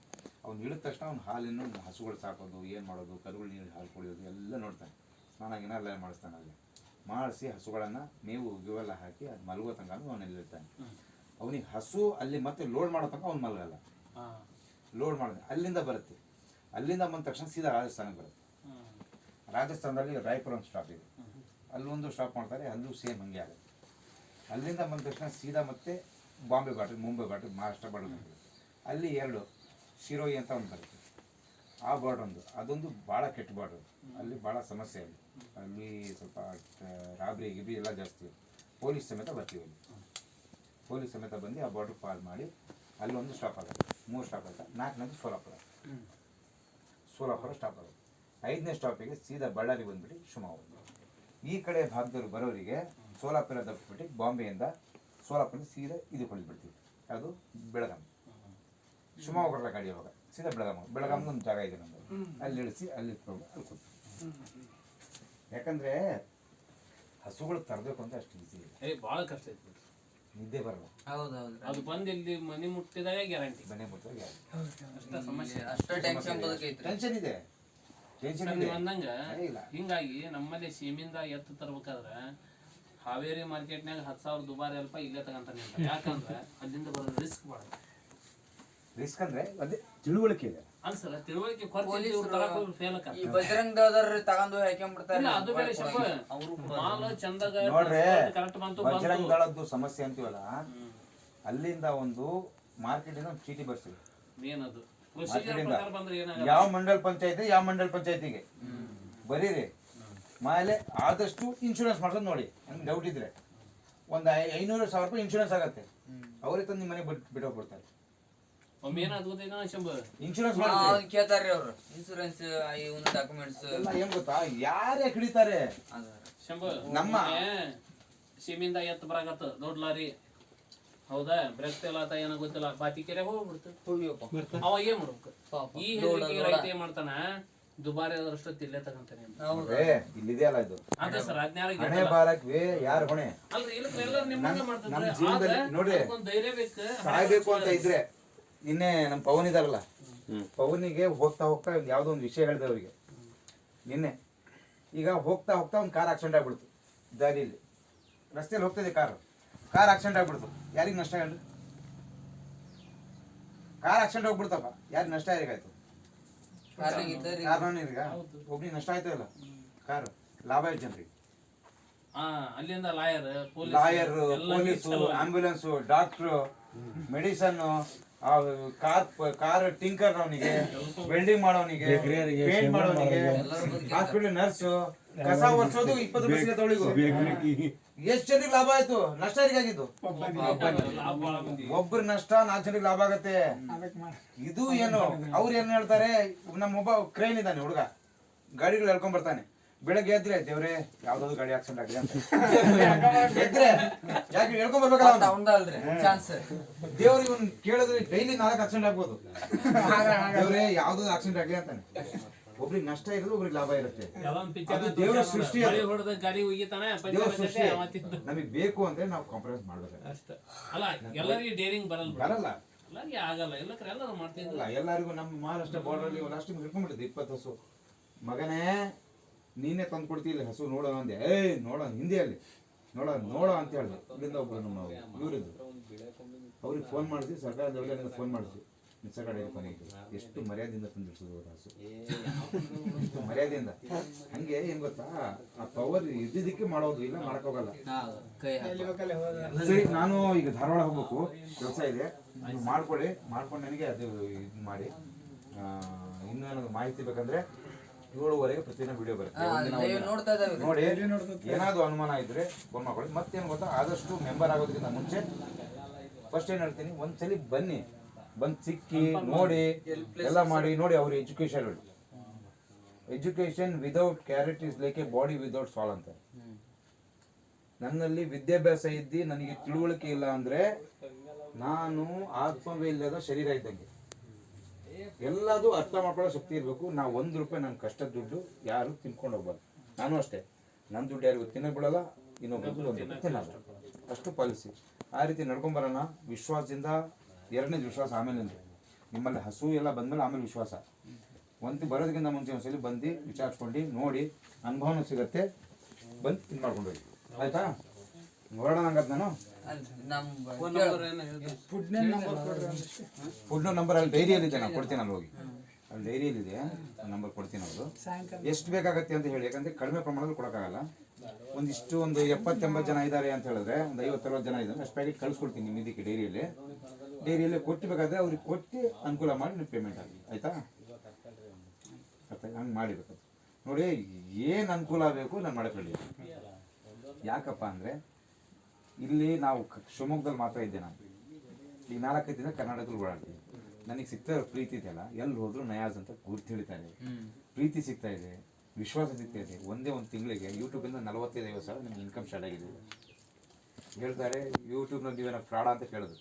B: ಅವ್ನು ಇಳಿದ ತಕ್ಷಣ ಅವ್ನು ಹಾಲಿನ ಹಸುಗಳು ಸಾಕೋದು ಏನು ಮಾಡೋದು ಕರುಗಳು ನೀರು ಹಾಲು ಕುಡಿಯೋದು ಎಲ್ಲ ನೋಡ್ತಾನೆ. ಸ್ನಾನ ಗಿನ ಎಲ್ಲ ಮಾಡಿಸ್ತಾನೆ ಅಲ್ಲಿ. ಮಾಡಿಸಿ ಹಸುಗಳನ್ನು ಮೇವು ಇವೆಲ್ಲ ಹಾಕಿ ಅದು ಮಲಗೋ ತನಕ ಅವನು ಇರ್ತಾನೆ. ಅವನಿಗೆ ಹಸು ಅಲ್ಲಿ ಮತ್ತೆ ಲೋಡ್ ಮಾಡೋ ತನಕ ಅವ್ನು ಮಲಗಲ್ಲ. ಲೋಡ್ ಮಾಡಿದೆ ಅಲ್ಲಿಂದ ಬರುತ್ತೆ. ಅಲ್ಲಿಂದ ಬಂದ ತಕ್ಷಣ ಸೀದಾ ರಾಜಸ್ಥಾನಕ್ಕೆ ಬರುತ್ತೆ. ರಾಜಸ್ಥಾನದಲ್ಲಿ ರಾಯಪುರ ಒಂದು ಸ್ಟಾಪ್ ಇದೆ. ಅಲ್ಲೊಂದು ಸ್ಟಾಪ್ ಮಾಡ್ತಾರೆ ಅಲ್ಲೂ ಸೇಮ್ ಹಂಗೆ ಆಗುತ್ತೆ. ಅಲ್ಲಿಂದ ಬಂದ ತಕ್ಷಣ ಸೀದಾ ಮತ್ತೆ Bombay border Mumbai border Maharashtra border ಬರ್ತದೆ ಅಲ್ಲಿ ಎರಡು ಶಿರೋಯಿ ಅಂತ ಒಂದು ಬರುತ್ತೆ. ಆ ಬಾರ್ಡರ್ ಒಂದು. ಅದೊಂದು ಭಾಳ ಕೆಟ್ಟ ಬಾರ್ಡರ್ ಅಲ್ಲಿ ಭಾಳ ಸಮಸ್ಯೆ ಅಲ್ಲಿ. ಅಲ್ಲಿ ಸ್ವಲ್ಪ ರಾಬ್ರಿ ಗಿಬ್ರಿ ಎಲ್ಲ ಜಾಸ್ತಿ ಪೊಲೀಸ್ ಸಮೇತ ಬರ್ತೀವಿ ಅಲ್ಲಿ. ಪೊಲೀಸ್ ಸಮೇತ ಬಂದು ಆ ಬಾರ್ಡರ್ ಪಾಲ್ ಮಾಡಿ ಅಲ್ಲಿ ಒಂದು ಸ್ಟಾಪ್ ಆಗುತ್ತೆ. ಮೂರು ಸ್ಟಾಪ್ ಆಗುತ್ತೆ. ನಾಲ್ಕನೇದು ಸೋಲಾಪುರ. ಸೋಲಾಪುರ ಸ್ಟಾಪ್ ಆಗುತ್ತೆ ಐದನೇ ಸ್ಟಾಪಿಗೆ ಸೀದಾ ಬಳ್ಳಾರಿ ಬಂದ್ಬಿಟ್ಟು ಶಿವಮೊಗ್ಗ ಈ ಕಡೆ ಭಾಗದವ್ರು ಬರೋರಿಗೆ ಸೋಲಾಪುರ ದಪ್ಪಬಿಟ್ಟು ಬಾಂಬೆಯಿಂದ ಸೋಲಾಪುರ ಸೀದಾ ಇದು ಹೊಳ್ಬಿಡ್ತೀವಿ ಅದು ಬೆಳಗಾಂ. ಶಿವಮೊಗ್ಗ ಬರಲ್ಲ ಗಾಡಿ ಅವಾಗ. ಸೀದಾ ಬೆಳಗಾಂ ಬೆಳಗಾಮ್ ಒಂದು ಜಾಗ ಇದೆ ನಮ್ಮದು ಅಲ್ಲಿ ಇಳಿಸಿ ಅಲ್ಲಿ ಇಟ್ಕೊಂಡು ಅಲ್ಲಿ ಕೂತ್ವಿ ಯಾಕಂದ್ರೆ ಹಸುಗಳು ತರಬೇಕು ಅಂತ ಅಷ್ಟು ಈಸಿ ಇಲ್ಲ.
C: ಏ ಭಾಳ ಕಷ್ಟ ಐತಿ.
B: ನಿದ್ದೆ ಬರಲ್ಲ.
A: ಹೌದೌದು.
C: ಅದು ಬಂದು ಇಲ್ಲಿ ಮನೆ ಮುಟ್ಟಿದಾಗ ಗ್ಯಾರಂಟಿ.
B: ಮನೆ ಮುಟ್ಟಿದಾಗ ಗ್ಯಾರಂಟಿ.
C: ಅಷ್ಟ ಸಮಸ್ಯೆ.
A: ಅಷ್ಟ ಟೆನ್ಷನ್
B: ಟೆನ್ಷನ್ ಇದೆ. ಟೆನ್ಷನ್ ಬಂದಂಗ ಇಲ್ಲ.
C: ಹಿಂಗಾಗಿ ನಮ್ಮಲ್ಲಿ ಸೀಮಿಂದ ಎತ್ತು ತರ್ಬೇಕಾದ್ರ ಹಾವೇರಿ ಮಾರ್ಕೆಟ್ನಾಗ ಹತ್ತು ಸಾವಿರ ದುಬಾರಿ ಅಲ್ಪ ಇಲ್ಲೇ ತಗೊಂತಾನೆ ಅಂತ ಯಾಕಂದ್ರ ಅಲ್ಲಿಂದ ಬರೋ ರಿಸ್ಕ್ ಭಾಳ
B: ರಿಸ್ಕ್ ಅಂದ್ರೆ ಅದೇ ತಿಳುವಳಿಕೆ ಇದೆ.
C: ಅಲ್ಲ ಸರ್ ತಿಳುವಳಿಕೆ ಕೊರತೆ
A: ಪೊಲೀಸ್ರು
C: ಫೇಲ್
A: ಈ ಬಜರಂಗ್ ದಳದವ್ರು ತಗೊಂಡು ಹಾಕೊಂಡ್ಬಿಡ್ತಾರೆ
C: ಇಲ್ಲ ಅದು ಬೇರೆ ಶಪ
A: ಅವರು
C: ಮಾಲ ಚಂದಾಗ
B: ನೋಡ್ರಿ
C: ಕರೆಕ್ಟ್ ಬಂತು
B: ಬಜರಂಗ್ ದಳದ್ದು ಸಮಸ್ಯೆ ಅಂತೀವಲ್ಲ ಅಲ್ಲಿಂದ ಒಂದು ಮಾರ್ಕೆಟಿಂದ ಒಂದು ಚೀಟಿ ಬರ್ತೀವಿ
C: ಏನದು
B: ಯಾವ ಮಂಡಲ್ ಪಂಚಾಯತಿ ಯಾವ ಮಂಡಲ್ ಪಂಚಾಯತಿಗೆ? ಬರೀರಿ. ಆಮೇಲೆ ಆದಷ್ಟು ಇನ್ಶೂರೆನ್ಸ್ ಮಾಡ್ಸೋದು ನೋಡಿ ನಮ್ಗೆ ಡೌಟ್ ಇದ್ರೆ. ಒಂದು ಐನೂರು ಸಾವಿರ ರೂಪಾಯಿ ಇನ್ಶೂರೆನ್ಸ್ ಆಗತ್ತೆ. ಅವರೇ ತಂದು ನಿಮ್ಮ ಮನೆಗೆ ಬಿಟ್ಟು ಬಿಟ್ಟೋಗ್ಬಿಡ್ತಾರೆ. ಇನ್ಶೂರೆನ್ಸ್ ಮಾಡಿ
A: ಅವ್ರು. ಇನ್ಸೂರೆನ್ಸ್ ಇವನ್ ಡಾಕ್ಯುಮೆಂಟ್ಸ್
B: ಎಲ್ಲ ಏನ್ ಗೊತ್ತಾ? ಯಾರೇ ಹಿಡಿತಾರೆ? ನಮ್ಮ-
C: ಸೀಮಿಂದ ಎತ್ತು ಬರಾಕತ್ತ ದೊಡ್ಡ ಲಾರಿ. ಹೌದಾ? ಬ್ರೇಕ್ ಫೇಲ್ ಆತ ಏನೋ ಗೊತ್ತಿಲ್ಲ. ಬಾತಿ ಕೆರೆ ಹೋಗ್ಬಿಡ್ತು. ಅವ ಏನ್ ಮಾಡ್ಬೇಕು? ಈ ರೈತ ಏನ್ ಮಾಡ್ತಾನ? ದುಬಾರಿ ಆದಷ್ಟು ಇಲ್ಲೇ ತಗಂತಾನೆ ಅಂತ.
B: ನೋಡ್ರಿ, ಇಲ್ಲಿದೆ ಅಲ್ಲ ಇದು.
C: ಅದೇ ಸರ್
B: ಹಣೆ ಬಾರಕ್ಕೆ ಯಾರು ಹೊಣೆ?
C: ಅಲ್ರಿ ಇಲ್ಲ ಎಲ್ಲರೂ ನಿಮ್ಮಂಗೆ
B: ನಮ್-
C: ಮಾಡ್ತಿದ್ರೆ.
B: ಜೀವನದಲ್ಲಿ ನೋಡ್ರಿ,
C: ಅದಕ್ಕೊಂದ್ ಧೈರ್ಯ ಬೇಕು
B: ಸಾಯ್ಬೇಕು ಅಂತ ಇದ್ರೆ ನಿನ್ನೆ ನಮ್ ಪವನ್ ಇದಾರಲ್ಲ ಪವನಿಗೆ ಹೋಗ್ತಾ ಹೋಗ್ತಾ ಯಾವ್ದೋ ಯಾವುದೋ ಒಂದು ವಿಷಯ ಹೇಳಿದೆ ಅವರಿಗೆ. ನಿನ್ನೆ ಈಗ ಹೋಗ್ತಾ ಹೋಗ್ತಾ ಒಂದು ಕಾರ್ ಆಕ್ಸಿಡೆಂಟ್ ಆಗ್ಬಿಡ್ತು ದಾರಿಯಲ್ಲಿ ರಸ್ತೆಯಲ್ಲಿ ಹೋಗ್ತದೆ ಕಾರ್ ಕಾರ್ ಆಕ್ಸಿಡೆಂಟ್ ಆಗ್ಬಿಡ್ತು. ಯಾರಿಗೆ ನಷ್ಟ ಹೇಳ್ರಿ? ಕಾರ್ ಆಕ್ಸಿಡೆಂಟ್ ಹೋಗ್ಬಿಡ್ತಪ್ಪ. ಯಾರಿಗೆ ನಷ್ಟ ಯಾರಿಗಾಯ್ತು? ಒಬ್ನಿಗೆ ನಷ್ಟ ಆಯ್ತಾ ಇಲ್ಲ? ಕಾರ್. ಲಾಭ ಎಷ್ಟು ಜನರಿಗೆ.
C: ಆ ಅಲ್ಲಿಂದ lawyer police
B: lawyer police ambulance doctor car car tinker ಅವನಿಗೆ ವೆಲ್ಡಿಂಗ್ ಮಾಡೋನಿಗೆ ಪೇಂಟ್ ಮಾಡೋನಿಗೆ ಹಾಸ್ಪಿಟಲ್ ನರ್ಸ್ ಕಸ ಒರ್ಸೋದು ಇಪ್ಪತ್ತು ರೂಪಾಯಿ ಅವಳಿಗೂ. ಎಷ್ಟು ಜನರಿಗೆ ಲಾಭ ಆಯ್ತು? ನಷ್ಟ ಯಾರಿಗಾಗಿದ್ದು? ಒಬ್ರ ನಷ್ಟ ನಾಲ್ಕು ಜನರಿಗೆ ಲಾಭ ಆಗತ್ತೆ. ಇದು ಏನು? ಅವ್ರು ಏನ್ ಹೇಳ್ತಾರೆ? ನಮ್ಮ ಒಬ್ಬ ಕ್ರೈನ್ ಇದ್ದಾನೆ ಹುಡುಗ. ಗಾಡಿಗಳು ಹೇಳ್ಕೊಂಡ್ ಬರ್ತಾನೆ. ಬೆಳಗ್ಗೆ ಎದ್ರೆ ದೇವ್ರೆ ಯಾವ್ದಾದ್ರು ಗಾಡಿ ಆಕ್ಸಿಡೆಂಟ್ ಆಗಿದೆ ಅಂತ. ಎದ್ರೆ ಯಾಕೆ ಹೇಳ್ಕೊಂಡ್ ಬರ್ಬೇಕಲ್ಲ ಅವ್ನು?
A: ಚಾನ್ಸ್
B: ದೇವ್ರ ಇವನ್ ಕೇಳಿದ್ರೆ ಡೈಲಿ ನಾಲ್ಕು ಆಕ್ಸಿಡೆಂಟ್ ಆಗ್ಬೋದು. ದೇವ್ರೆ ಯಾವ್ದಾದ್ರು ಆಕ್ಸಿಡೆಂಟ್ ಆಗಲಿ ಅಂತಾನೆ ಒಬ್ರಿಗೆ ನಷ್ಟ ಇರೋದು ಒಬ್ರಿಗೆ ಲಾಭ ಇರುತ್ತೆ. ಅದು ದೇವ್ರ ಸೃಷ್ಟಿ
C: ಗಾಡಿ
B: ಸೃಷ್ಟಿ. ನಮಗೆ ಬೇಕು ಅಂದ್ರೆ ನಾವು ಕಾಂಪ್ರಮೈಸ್ ಮಾಡ್ಬೇಕು.
C: ಅಷ್ಟ. ಅಲ್ಲ ಎಲ್ಲರಿಗೂ ಡೇರಿಂಗ್ ಬರಲ್ಲ
B: ಬರಲ್ಲ.
C: ಎಲ್ಲರಿಗೆ
B: ನಮ್ಮ ಮಹಾರಾಷ್ಟ್ರ ಬಾರ್ಡರ್ ಅಲ್ಲಿ ಲಾಸ್ಟ್ ಹಿಡ್ಕೊಂಡ್ಬಿಟ್ಟಿದೆ ಇಪ್ಪತ್ತು ವರ್ಷ. ಮಗನೇ ನೀನೇ ತಂದು ಕೊಡ್ತೀವಿ ಹಸು ನೋಡೋ ಅಂದೆ. ಏಯ್ ಹಿಂದೆ ಅಲ್ಲಿ. ನೋಡ ನೋಡ ಅಂತ ಹೇಳ್ದೆ. ಇಲ್ಲಿಂದ ಒಬ್ಬರು ನಮ್ಮ ಇವರಿದ್ದು. ಅವ್ರಿಗೆ ಫೋನ್ ಮಾಡಿಸಿ ಸರ್ಕಾರದೊಳಗೆ ಫೋನ್ ಮಾಡಿಸಿ. ಫೋನ್ ಕೊನೆಗೆ ಎಷ್ಟು ಮರ್ಯಾದೆಯಿಂದ ತಂದಿಡ್ಸೋದು ಅವ್ರ ಹಸು? ಎಷ್ಟು ಮರ್ಯಾದೆಯಿಂದ. ಹಂಗೆ ಏನ್ ಗೊತ್ತಾ? ಆ ಪವರ್ ಇದ್ದಿದ್ದಕ್ಕೆ ಮಾಡೋದು ಇಲ್ಲ ಮಾಡಕ್ಕೋಗಲ್ಲ ಸರಿ ನಾನು ಈಗ ಧಾರವಾಡ ಹೋಗ್ಬೇಕು. ಕೆಲಸ ಇದೆ. ಮಾಡ್ಕೊಳ್ಳಿ ಮಾಡ್ಕೊಂಡು. ನನಗೆ ಅದು ಇದು ಮಾಡಿ. ಇನ್ನೇನಾದ್ರು ಇನ್ನೂ ಏನಾದ್ರು ಮಾಹಿತಿ ಬೇಕಂದ್ರೆ ಏಳುವರೆಗೆ ಪ್ರತಿದಿನ ವಿಡಿಯೋ ಬರುತ್ತೆ. ಒಂದಿನ
A: ಲೈವ್
B: ಒಂದಿನ.
A: ನೋಡ್ತಾ ಇದಾವೆ
B: ನೋಡಿ ಏನಾದ್ರು ಅನುಮಾನ ಇದ್ರೆ ಫೋನ್ ಮಾಡ್ಕೊಳ್ಳಿ. ಮತ್ತೇನು ಗೊತ್ತಾ? ಆದಷ್ಟು ಮೆಂಬರ್ ಆಗೋದಕ್ಕಿಂತ ಮುಂಚೆ ಫಸ್ಟ್ ಏನ್ ಹೇಳ್ತೀನಿ ಒಂದ್ಸಲಿ ಬನ್ನಿ. ಬಂದ್ ಸಿಕ್ಕಿ ನೋಡಿ ಎಲ್ಲ ಮಾಡಿ ನೋಡಿ ಅವ್ರ education education without carrot is like a body without soul ಅಂತ ನನ್ನಲ್ಲಿ ವಿದ್ಯಾಭ್ಯಾಸ ಇದ್ದಿ ನನಗೆ ತಿಳುವಳಿಕೆ ಇಲ್ಲ ಅಂದ್ರೆ ನಾನು ಆತ್ಮವಿಲ್ಲದ ಶರೀರ ಇದ್ದಂಗೆ. ಎಲ್ಲದೂ ಅರ್ಥ ಮಾಡ್ಕೊಳ್ಳೋ ಶಕ್ತಿ ಇರಬೇಕು. ನಾವು ಒಂದು ರೂಪಾಯಿ ನನ್ನ ಕಷ್ಟದ ದುಡ್ಡು ಯಾರು ತಿನ್ಕೊಂಡು ಹೋಗ್ಬಾರ್ದು. ನಾನು ಅಷ್ಟೇ. ನನ್ನ ದುಡ್ಡು ಯಾರಿಗೂ ತಿನ್ನೋಕೆ ಬಿಡಲ್ಲ ಇನ್ನೊಬ್ಬರು ತಿನ್ನಲ್ಲ ಅಷ್ಟು ಪಾಲಿಸಿ. ಆ ರೀತಿ ನಡ್ಕೊಂಬರೋಣ. ವಿಶ್ವಾಸದಿಂದ ಎರಡನೇದು ವಿಶ್ವಾಸ ಆಮೇಲೆ ನಿಮ್ಮಲ್ಲಿ ಹಸು ಎಲ್ಲ ಬಂದಮೇಲೆ ಆಮೇಲೆ ವಿಶ್ವಾಸ. ಒಂದು ಬರೋದಕ್ಕಿಂತ ಮುಂಚೆ ಒಂದ್ಸಲಿ ಬಂದು ವಿಚಾರಿಸ್ಕೊಂಡು ನೋಡಿ ಅನುಭವನೂ ಸಿಗತ್ತೆ. ಬಂದು ಇದು ಮಾಡ್ಕೊಂಡು ಹೋಗಿ. ಆಯ್ತಾ? ಹೊರಡೋಣ ಹಂಗದ್ ನಾನು.
F: ಫುಡ್ ನಂಬರ್
B: ಅಲ್ಲಿ ಡೈರಿಯಲ್ಲಿ ಇದೆ ನಾನು ಕೊಡ್ತೀನಿ ಅಲ್ಲಿ ಹೋಗಿ. ಅಲ್ಲಿ ಡೈರಿಯಲ್ಲಿ ಇದೆ ನಂಬರ್ ಕೊಡ್ತೀನಿ ಅವರು ಎಷ್ಟು ಬೇಕಾಗತ್ತೆ ಅಂತ ಹೇಳಿ ಯಾಕಂದ್ರೆ ಕಡಿಮೆ ಪ್ರಮಾಣದಲ್ಲಿ ಕೊಡೋಕ್ಕಾಗಲ್ಲ. ಒಂದಿಷ್ಟು ಒಂದು ಎಪ್ಪತ್ತೆಂಬತ್ತು ಜನ ಇದ್ದಾರೆ ಅಂತ ಹೇಳಿದ್ರೆ ಒಂದು ಐವತ್ತರವತ್ತು ಜನ ಇದ್ದಾರೆ ಅಷ್ಟು ಪ್ಯಾಕೆಟ್ ಕಳಿಸ್ಕೊಡ್ತೀನಿ ನಿಮ್ಮ ಇದಕ್ಕೆ ಡೈರಿಯಲ್ಲಿ ಡೈರಿಯಲ್ಲಿ ಕೊಟ್ಟು ಬೇಕಾದ್ರೆ ಅವ್ರಿಗೆ ಕೊಟ್ಟು ಅನುಕೂಲ ಮಾಡಿ ನೀವು ಪೇಮೆಂಟ್ ಆಗಲಿ. ಆಯ್ತಾ? ಹಂಗೆ ಮಾಡಿಬೇಕು ನೋಡಿ ಏನು ಅನುಕೂಲ ಆಗಬೇಕು ನಾನು ಮಾಡ್ಕೊಳ್ಳಿ. ಯಾಕಪ್ಪ ಅಂದರೆ ಇಲ್ಲಿ ನಾವು ಶಿವಮೊಗ್ಗದಲ್ಲಿ ಮಾತ್ರ ಇದ್ದೆ ನಾನು. ಈಗ ನಾಲ್ಕೈದು ದಿನ ಕರ್ನಾಟಕದಲ್ಲಿ ಓಡಾಡ್ತೀವಿ ನನಗೆ ಸಿಗ್ತಾ ಇರೋ ಪ್ರೀತಿ ಇದೆಯಲ್ಲ ಎಲ್ಲಿ ಹೋದ್ರು ನಯಾಜ್ ಅಂತ ಗುರ್ತು ಹಿಡಿತಾ ಇದೆ. ಪ್ರೀತಿ ಸಿಗ್ತಾ ಇದೆ ವಿಶ್ವಾಸ ಸಿಗ್ತಾ ಇದೆ. ಒಂದೇ ಒಂದು ತಿಂಗಳಿಗೆ ಯೂಟ್ಯೂಬಿಂದ ನಲವತ್ತೈದು ಐವತ್ತು ಸಾವಿರ ನಿಮ್ಗೆ ಇನ್ಕಮ್ ಸ್ಟಾರ್ಟ್ ಆಗಿದೆ ಹೇಳ್ತಾರೆ ಯೂಟ್ಯೂಬ್ನಲ್ಲಿ ನೀವೇನೋ ಫ್ರಾಡ್ ಅಂತ ಕೇಳಿದ್ರು.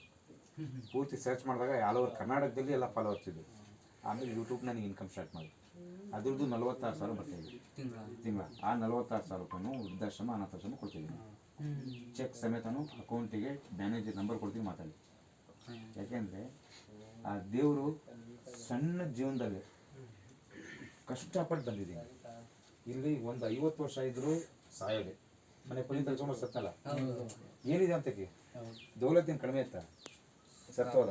B: ಪೂರ್ತಿ ಸರ್ಚ್ ಮಾಡಿದಾಗ ಆಲ್ ಓವರ್ ಕರ್ನಾಟಕದಲ್ಲಿ ಎಲ್ಲ ಫಾಲೋವರ್ಸ್ ಇದೆ. ಆಮೇಲೆ ಯೂಟ್ಯೂಬ್ ನನಗೆ ಇನ್ಕಮ್ ಸ್ಟಾರ್ಟ್ ಮಾಡಿ ಅದ್ರದ್ದು ನಲವತ್ತಾರು ಸಾವಿರ ಬರ್ತಾ
A: ಇದೆ.
B: ತಿಂಗಳ. ಆ ನಲವತ್ತಾರು ಸಾವಿರ ರೂಪಾಯಿ ವೃದ್ಧಾಶ್ರಮ ಅನಾಥಾಶ್ರಮ ಕೊಡ್ತಿದ್ದೀನಿ. ಚೆಕ್ ಸಮೇತನು ಅಕೌಂಟಿಗೆ ಮ್ಯಾನೇಜರ್ ನಂಬರ್ ಕೊಡ್ತೀವಿ ಮಾತಾಡಿ. ಯಾಕೆಂದರೆ ಆ ದೇವರು ಸಣ್ಣ ಜೀವನದಲ್ಲಿ ಕಷ್ಟಪಟ್ಟು ಬಂದಿದ್ದೀನಿ ಇಲ್ಲಿ ಒಂದು ಐವತ್ತು ವರ್ಷ ಇದ್ರು ಸಾಯೋದೆ ಮನೆ ಪುನೀತ್ ರಾಜ್ಕುಮಾರ್ ಸತ್ತಲ್ಲ? ಏನಿದೆ ಅಂತಕ್ಕೆ ದೌಲತ್ತಿನ ಕಡಿಮೆ ಇತ್ತ? ಸತ್ತೋದ?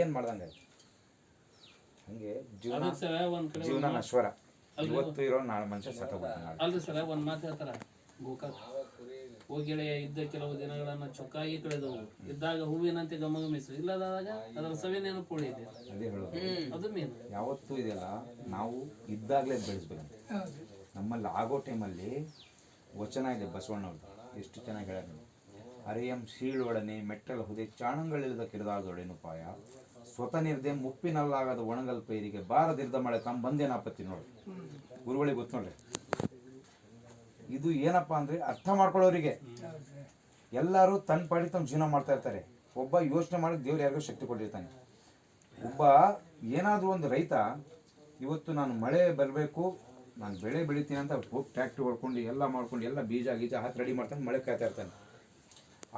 B: ಏನು ಮಾಡ್ದಂಗೆ? ಹಂಗೆ ಜೀವನ ಜೀವನ ನಶ್ವರ. ಇವತ್ತು ಇರೋ ನಾಳೆ ಮನುಷ್ಯ ಸತ್ತೋಗ್ಬಿಡ್ತಾನೆ
C: ಅಲ್ರಿ ಸರ ಒಂದ್ ಮಾತು ಹೇಳ್ತಾರ ಗೋಕಾಕ್. ಹೋಗಿಳೆಯ ಇದ್ದ ಕೆಲವು ದಿನಗಳನ್ನು ಚೊಕ್ಕಾಗಿ ಕಳೆದವು. ಇದ್ದಾಗ ಹೂವಿನಂತೆ ಗಮಗಮಿಸು. ಇಲ್ಲದಾಗ ಅದರ ಸವಿ ನೆನಪು
B: ಅದೇ ಹೇಳೋದು.
C: ಅದು ಮೇನ್.
B: ಯಾವತ್ತೂ ಇದೆಯಲ್ಲ ನಾವು ಇದ್ದಾಗಲೇ ಬೆಳೆಸ್ಬೇಕು. ನಮ್ಮಲ್ಲಿ ಆಗೋ ಟೈಮಲ್ಲಿ ವಚನ ಇದೆ ಬಸವಣ್ಣವ್ರದ್ದು. ಎಷ್ಟು ಚೆನ್ನಾಗಿ ಹೇಳ ಅರಿಯಂ ಶೀಳೊಡನೆ ಮೆಟ್ಟಲ ಹುದೆ ಚಾಣಂಗಳಿಲ್ಲದ ಕಿರಿದಾದೊಡೆನುಪಾಯ ಸ್ವತಃ ನಿರ್ದೆ ಮುಪ್ಪಿನಲ್ಲಾಗದ ಒಣಗಲ್ ಪೈರಿಗೆ ಬಾರದಿರ್ದ ಮಳೆ ತಮ್ಮ ಬಂದೇನಾಪತ್ತಿ ನೋಡ್ರಿ ಗುರುಗಳಿಗೆ ಗೊತ್ತು ನೋಡ್ರಿ. ಇದು ಏನಪ್ಪ ಅಂದ್ರೆ ಅರ್ಥ ಮಾಡ್ಕೊಳ್ಳೋರಿಗೆ. ಎಲ್ಲರೂ ತನ್ನ ಪಾಡಿ ತಮ್ಮ ಜೀವನ ಮಾಡ್ತಾ ಇರ್ತಾರೆ. ಒಬ್ಬ ಯೋಚನೆ ಮಾಡಿ ದೇವ್ರು ಯಾರಿಗೂ ಶಕ್ತಿ ಕೊಟ್ಟಿರ್ತಾನೆ. ಒಬ್ಬ ಏನಾದರೂ ಒಂದು ರೈತ ಇವತ್ತು ನಾನು ಮಳೆ ಬರಬೇಕು ನಾನು ಬೆಳೆ ಬೆಳಿತೀನಿ ಅಂತ ಟ್ಯಾಕ್ಟ್ರಿ ಟ್ರ್ಯಾಕ್ಟ್ರಿ ಹೊಡ್ಕೊಂಡು ಎಲ್ಲ ಮಾಡ್ಕೊಂಡು ಎಲ್ಲ ಬೀಜ ಗೀಜ ಹಾಕಿ ರೆಡಿ ಮಾಡ್ತಾನೆ ಮಳೆ ಕಾಯ್ತಾ ಇರ್ತಾನೆ.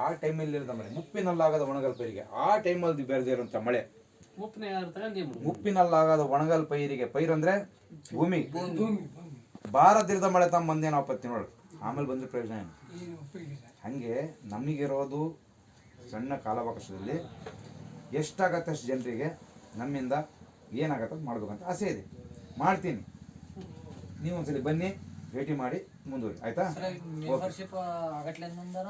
B: ಆ ಟೈಮಲ್ಲಿ ಇರೋದ ಮಳೆ ಮುಪ್ಪಿನಲ್ಲಾಗದ ಒಣಗಲ್ ಪೈರಿಗೆ ಆ ಟೈಮಲ್ಲಿ ಬೆಳೆದಿರೋಂಥ ಮಳೆ. ಮುಪ್ಪಿನಲ್ಲಾಗದ ಒಣಗಲ್ ಪೈರಿಗೆ ಪೈರು ಅಂದ್ರೆ ಭೂಮಿ. ಬಾರದಿರದ ಮಳೆ ತಮ್ಮ ಮಂದಿ ನಾವು ಪತ್ತಿ ನೋಡು. ಆಮೇಲೆ ಬಂದ್ರೆ ಪ್ರಯೋಜನ ಏನು? ಹಂಗೆ ನಮಗಿರೋದು ಸಣ್ಣ ಕಾಲಾವಕಾಶದಲ್ಲಿ ಎಷ್ಟಾಗತ್ತೆ ಅಷ್ಟು ಜನರಿಗೆ ನಮ್ಮಿಂದ ಏನಾಗತ್ತೆ ಮಾಡ್ಬೇಕಂತ ಆಸೆ ಇದೆ. ಮಾಡ್ತೀನಿ. ನೀವು ಒಂದ್ಸಲಿ ಬನ್ನಿ ಭೇಟಿ ಮಾಡಿ. ಮುಂದುವರಿ ಆಯ್ತಾ?
H: ಮೆಂಬರ್ಶಿಪ್ ಆಗಟ್ಲಿಂದನ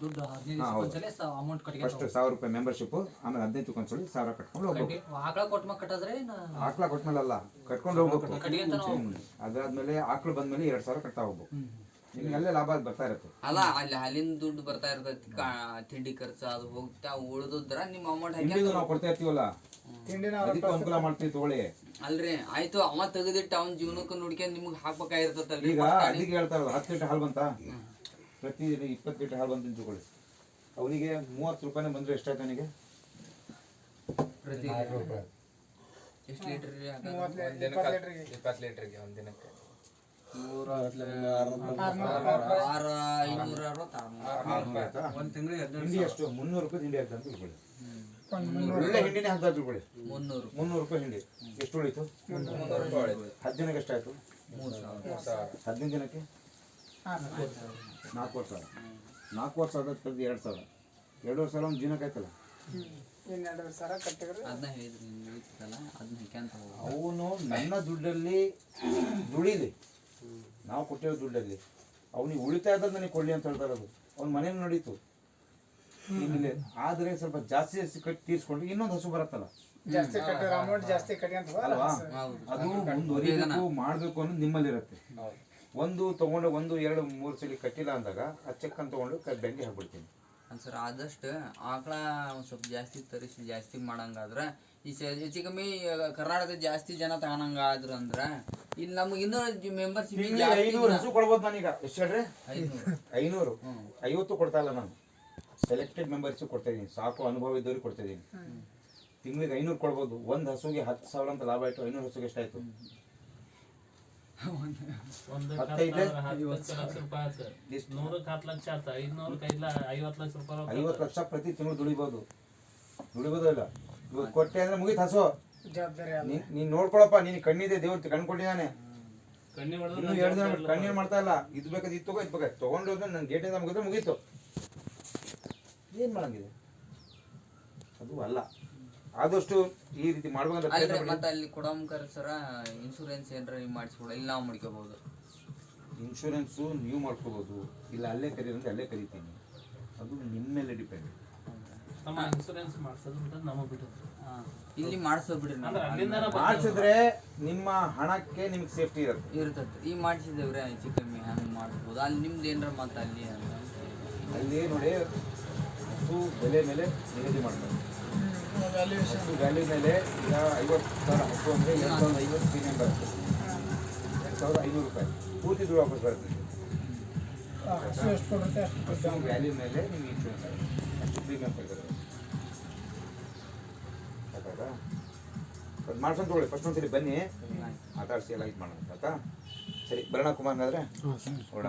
H: ದುಡ್ಡು ಹದಿನೈದು ಅಮೌಂಟ್ ಅಮೌಂಟ್
B: ಫಸ್ಟ್ ಸಾವಿರ ರೂಪಾಯಿ ಮೆಂಬರ್ಶಿಪ್ ಆಮೇಲೆ ಹದಿನೈದು ಕೊಂದ್ಸಲಿ ಸಾವಿರ ಕಟ್ಕೊಂಡು ಹೋಗ್ಬೇಕು.
H: ಆಕಳ ಕೊಟ್ಟ ಕಟ್ಟಿದ್ರೆ
B: ಆಕಳ ಕೊಟ್ಮೇಲಲ್ಲ ಕಟ್ಕೊಂಡು ಹೋಗ್ಬೇಕು. ಅದಾದ್ಮೇಲೆ ಆಕಳು ಬಂದ್ಮೇಲೆ ಎರಡ್ ಸಾವಿರ ಕಟ್ತಾ ಹೋಗ್ಬೇಕು. ನಿಮ್ಗೆ ಅಲ್ಲೇ ಲಾಭ ಬರ್ತಾ ಇರುತ್ತೆ.
A: ಅಲ್ಲ ಅಲ್ಲಿ ಹಾಲಿನ ದುಡ್ಡು ಬರ್ತಾ ಇರ್ತೈತಿ ಕಾ- ತಿಂಡಿ ಖರ್ಚು ಅದು ಹೋಗ್ತಾ ಉಳಿದ್ರ ನಿಮ್ಮ ಅಮೌಂಟ್ ಹಾಕಿ
B: ನಾವು ಕೊಡ್ತಾ ಇರ್ತೀವಲ್ಲ? ಅದಕ್ಕೂ ಅನುಕೂಲ ಮಾಡ್ತೀವಿ ತಗೊಳ್ಳಿ.
A: ಅಲ್ರಿ ಆಯ್ತು ಅವ ತೆಗೆದಿಟ್ಟು ಅವ್ನ ಜೀವನಕ್ಕೆ ನೋಡ್ಕೊಂಡ್ ನಿಮ್ಗೆ ಹಾಕ್ಬೇಕಾಗಿರ್ತೈತಲ್ರಿ
B: ಈಗ ಅದಕ್ಕೆ ಹೇಳ್ತಾ ಇರೋದು ಹತ್ತು ಲೀಟರ್ ಹಾಲು ಬಂತ? ಪ್ರತಿ ಇಪ್ಪತ್ತು ಲೀಟರ್ ಹಾಲು ಬಂತು ತಗೊಳ್ಳಿ ಅವನಿಗೆ ಮೂವತ್ತು ರೂಪಾಯಿನೇ ಬಂದ್ರೆ ಎಷ್ಟಾಯ್ತು ಅವನಿಗೆ?
A: ಪ್ರತಿ ಎಷ್ಟು ಲೀಟರ್
F: ಇಪ್ಪತ್ತು ಲೀಟ್ರಿಗೆ.
I: ಒಂದು ದಿನಕ್ಕೆ
E: ಒಂದು ತಿಂಗಳಿಗೆ ಹದಿನೈದು
B: ಹಿಂಡಿ ಎಷ್ಟು ಮುನ್ನೂರು ರೂಪಾಯಿ ಹಿಂಡಿ ತಿಳ್ಕೊಳ್ಳಿ
F: ಮುನ್ನೂರು
B: ಒಳ್ಳೆ ಹಿಂಡಿನೇ ಹಾಕ್ತಾ ತಿಳ್ಕೊಳ್ಳಿ
A: ಮುನ್ನೂರು
B: ಮುನ್ನೂರು ರೂಪಾಯಿ ಹಿಂಡಿ ಎಷ್ಟು ಉಳಿತು? ಎಷ್ಟಾಯ್ತು
A: ಮೂರು ಸಾವಿರ.
B: ಹದಿನೈದು ದಿನಕ್ಕೆ? ನಾಲ್ಕೂವರೆ ಸಾವಿರ. ನಾಲ್ಕೂವರೆ ಸಾವಿರ ತೆಗೆದು ಎರಡು ಸಾವಿರ. ಎರಡೂವರೆ ಸಾವಿರ ಒಂದು ದಿನಕ್ಕೆ ಆಯ್ತಲ್ಲ? ಅವನು ನನ್ನ ದುಡ್ಡಲ್ಲಿ ದುಡಿಲಿ. ನಾವು ಕೊಟ್ಟಿರೋ ದುಡ್ಡಲ್ಲಿ. ಅವನಿಗೆ ಉಳಿತಾಯ ಆದ್ರೆ ನನಗೆ ಕೊಡ್ಲಿ ಅಂತ ಹೇಳ್ತಾರೆ ಅದು. ಅವ್ನ ಮನೇಲಿ ನಡೀತು. ಇಲ್ಲಿ ಆದರೆ ಸ್ವಲ್ಪ ಜಾಸ್ತಿ ಜಾಸ್ತಿ ಕಟ್ಟಿ ತೀರ್ಸ್ಕೊಂಡು ಇನ್ನೊಂದು ಹಸು ಬರುತ್ತಲ್ಲ.
F: ಜಾಸ್ತಿ ಕಟ್ಟಿದ್ರೆ ಅಮೌಂಟ್ ಜಾಸ್ತಿ ಕಟ್ಕೊಂತ
B: ಅಲ್ವಾ?
A: ಹೌದು.
B: ಅದು ಮುಂದುವರಿಬೇಕು ಮಾಡಬೇಕು ಅನ್ನೋದು ನಿಮ್ಮಲ್ಲಿರುತ್ತೆ. ಒಂದು ತಗೊಂಡು ಒಂದು ಎರಡು ಮೂರು ಸಲ ಕಟ್ಟಿಲ್ಲ ಅಂದಾಗ ಆ ಚೆಕ್ ಅಂತ ತಗೊಂಡು ಬೆಂಕಿ ಹಾಕ್ಬಿಡ್ತೀನಿ.
A: ಸರ್ ಆದಷ್ಟು ಆಕಳ ಒಂದ್ ಸ್ವಲ್ಪ ಜಾಸ್ತಿ ತರಿಸಿ ಜಾಸ್ತಿ ಮಾಡಂಗಾದ್ರ ಈ ಸ- ಹೆಚ್ಚು ಕಮ್ಮಿ ಕರ್ನಾಟಕದ ಜಾಸ್ತಿ ಜನ ತಗೊಳಂಗಾದ್ರು ಅಂದ್ರ ಇಲ್ಲಿ ನಮ್ಗೆ ಇನ್ನೂ ಮೆಂಬರ್ಶಿಪ್
B: ತಿಂಗ್ಳಿಗೆ ಐನೂರು ಹಸು ಕೊಡ್ಬೋದು ನಾನೀಗ. ಎಷ್ಟು ಹೇಳ್ರಿ?
A: ಐನೂರು.
B: ಐನೂರು. ಐವತ್ತು ಕೊಡ್ತಾ ಇಲ್ಲ ನಾನು. ಸೆಲೆಕ್ಟೆಡ್ ಮೆಂಬರ್ಸ್ ಕೊಡ್ತಾ ಇದೀನಿ ಸಾಕು ಅನುಭವ ಇದ್ದವ್ರಿಗೆ ಕೊಡ್ತಾ ಇದ್ದೀನಿ ತಿಂಗಳಿಗೆ ಐನೂರು ಕೊಡ್ಬೋದು. ಒಂದು ಹಸುಗೆ ಹತ್ತು ಸಾವಿರ ಅಂತ ಲಾಭ ಆಯ್ತು. ಐನೂರು ಹಸುಗೆ ಎಷ್ಟಾಯ್ತು
C: ಐವತ್ತು ಲಕ್ಷ ರೂಪಾಯಿ ರೊಕ್ಕ
B: ಐವತ್ತು ಲಕ್ಷ ಪ್ರತಿ ತಿಂಗಳು ದುಡಿಬಹುದು ದುಡಿಬೋದು ಕೊಟ್ಟೆ ಅಂದ್ರೆ ಮುಗೀತು ಹಸು.
F: ಜವಾಬ್ದಾರಿ ಅಲ್ಲ
B: ನೀನ್ ನೀನ್ ನೋಡ್ಕೊಳಪ್ಪ ನೀನ್ ಕಣ್ಣಿದೆ ದೇವ್ರ ಕಣ್ ಕೊಟ್ಟಿದ್ದಾನೆ
C: ಕಣ್ಣಿ ಹೊಡೆದ್ರೆ
B: ಇನ್ನು ಎರಡು ದಿನ ಬಿಟ್ಟು ಕಣ್ಣೇನ್ ಮಾಡ್ತಾ ಇಲ್ಲ. ಇದ್ ಬೇಕಾದ ಇದು ತಗೋ ಇದು ಬೇಕಾದ ತಗೊಂಡು ಹೋದ್ರೆ ನನ್ನ ಗೇಟಿಂದ ಮುಗಿದ್ರೆ ಮುಗೀತು. ಏನ್ ಮಾಡಂಗಿದೆ? ಅದು ಅಲ್ಲ. ಆದಷ್ಟು ಈ ರೀತಿ ಮಾಡ್ಬೇಕಂತ ಪ್ರಯತ್ನ
A: ಅಲ್ರಿ
B: ಪಡಿ.
A: ಮತ್ತೆ ಅಲ್ಲಿ ಕೊಡಂಕರ್ ಸರ ಇನ್ಶೂರೆನ್ಸ್ ಏನ್ರ ನೀವು ಮಾಡಿಸ್ಕೊಡ ಇಲ್ಲಿ ನಾವು ಮಾಡ್ಕೋಬಹುದು.
B: ಇನ್ಶೂರೆನ್ಸು ನೀವು ಮಾಡ್ಕೋಬೋದು ಇಲ್ಲ ಅಲ್ಲೇ ಕರೀರಂದ್ರೆ ಅಲ್ಲೇ ಕರಿತೀನಿ. ಅದು ನಿಮ್ಮ ಮೇಲೆ ಡಿಪೆಂಡ್
C: ನಮ್ಮ ಇನ್ಸೂರೆನ್ಸ್ ಮಾಡ್ಸೋದು ಅಂತ ನಮಗೆ ಬಿಟ್ಟು.
A: ಇಲ್ಲಿ ಮಾಡಿಸೋ ಬಿಡ್ರಿ
C: ಅಂದ್ರೆ
A: ನಾವು.
C: ಅಲ್ಲಿಂದ
B: ಮಾಡಿಸಿದ್ರೆ ನಿಮ್ಮ ಹಣಕ್ಕೆ ನಿಮ್ಗೆ ಸೇಫ್ಟಿ ಇರುತ್ತೆ.
A: ಇರ್ತದೆ. ಈ ಮಾಡಿಸಿದೇವ್ರಿ ಹೆಚ್ಚು ಕಮ್ಮಿ ಹಂಗೆ ಮಾಡಿಸ್ಬೋದು ಅಲ್ಲಿ ನಿಮ್ದು ಏನಾರ ಮತ್ತೆ ಅಲ್ಲಿ ಅಂತ
B: ಅಲ್ಲಿ ನೋಡಿ ಹಸು ಬೆಲೆ ಮೇಲೆ ನಿಗದಿ ಮಾಡ್ತಾರೆ. ಹಸು ವ್ಯಾಲ್ಯೂ ಮೇಲೆ ಈಗ ಐವತ್ತು ಸಾವಿರ ಹಸು ಅಂದರೆ ಎರಡು ಸಾವಿರದ ಐವತ್ತು ಪ್ರೀಮಿಯಂ ಬರುತ್ತೆ. ಎರಡು ಸಾವಿರದ ಐನೂರು ರೂಪಾಯಿ. ಪೂರ್ತಿ ದುಡ್ಡು ವಾಪಸ್ ಬರುತ್ತೆ.
F: ಹಸು ಎಷ್ಟು ಕೊಡುತ್ತೆ? ಅಷ್ಟು
B: ಹಸು ವ್ಯಾಲ್ಯೂ ಮೇಲೆ ನಿಮ್ಗೆ ಇನ್ಶೂರೆನ್ಸ್ ಅಷ್ಟು ಪ್ರೀಮಿಯಂ ಕೊಡ್ತಾರೆ. ಆಯ್ತಾ? ಅದು ಮಾಡ್ಸೋಣ ತಗೊಳ್ಳಿ. ಫಸ್ಟ್ ಒಂದ್ಸರಿ ಬನ್ನಿ. ಮಾತಾಡಿಸಿ ಎಲ್ಲ ಇದು ಮಾಡೋಣ ಆಯ್ತಾ? ಸರಿ ಬರೋಣ ಕುಮಾರ್ ಹಾಗಾದ್ರೆ ನೋಡೋಣ.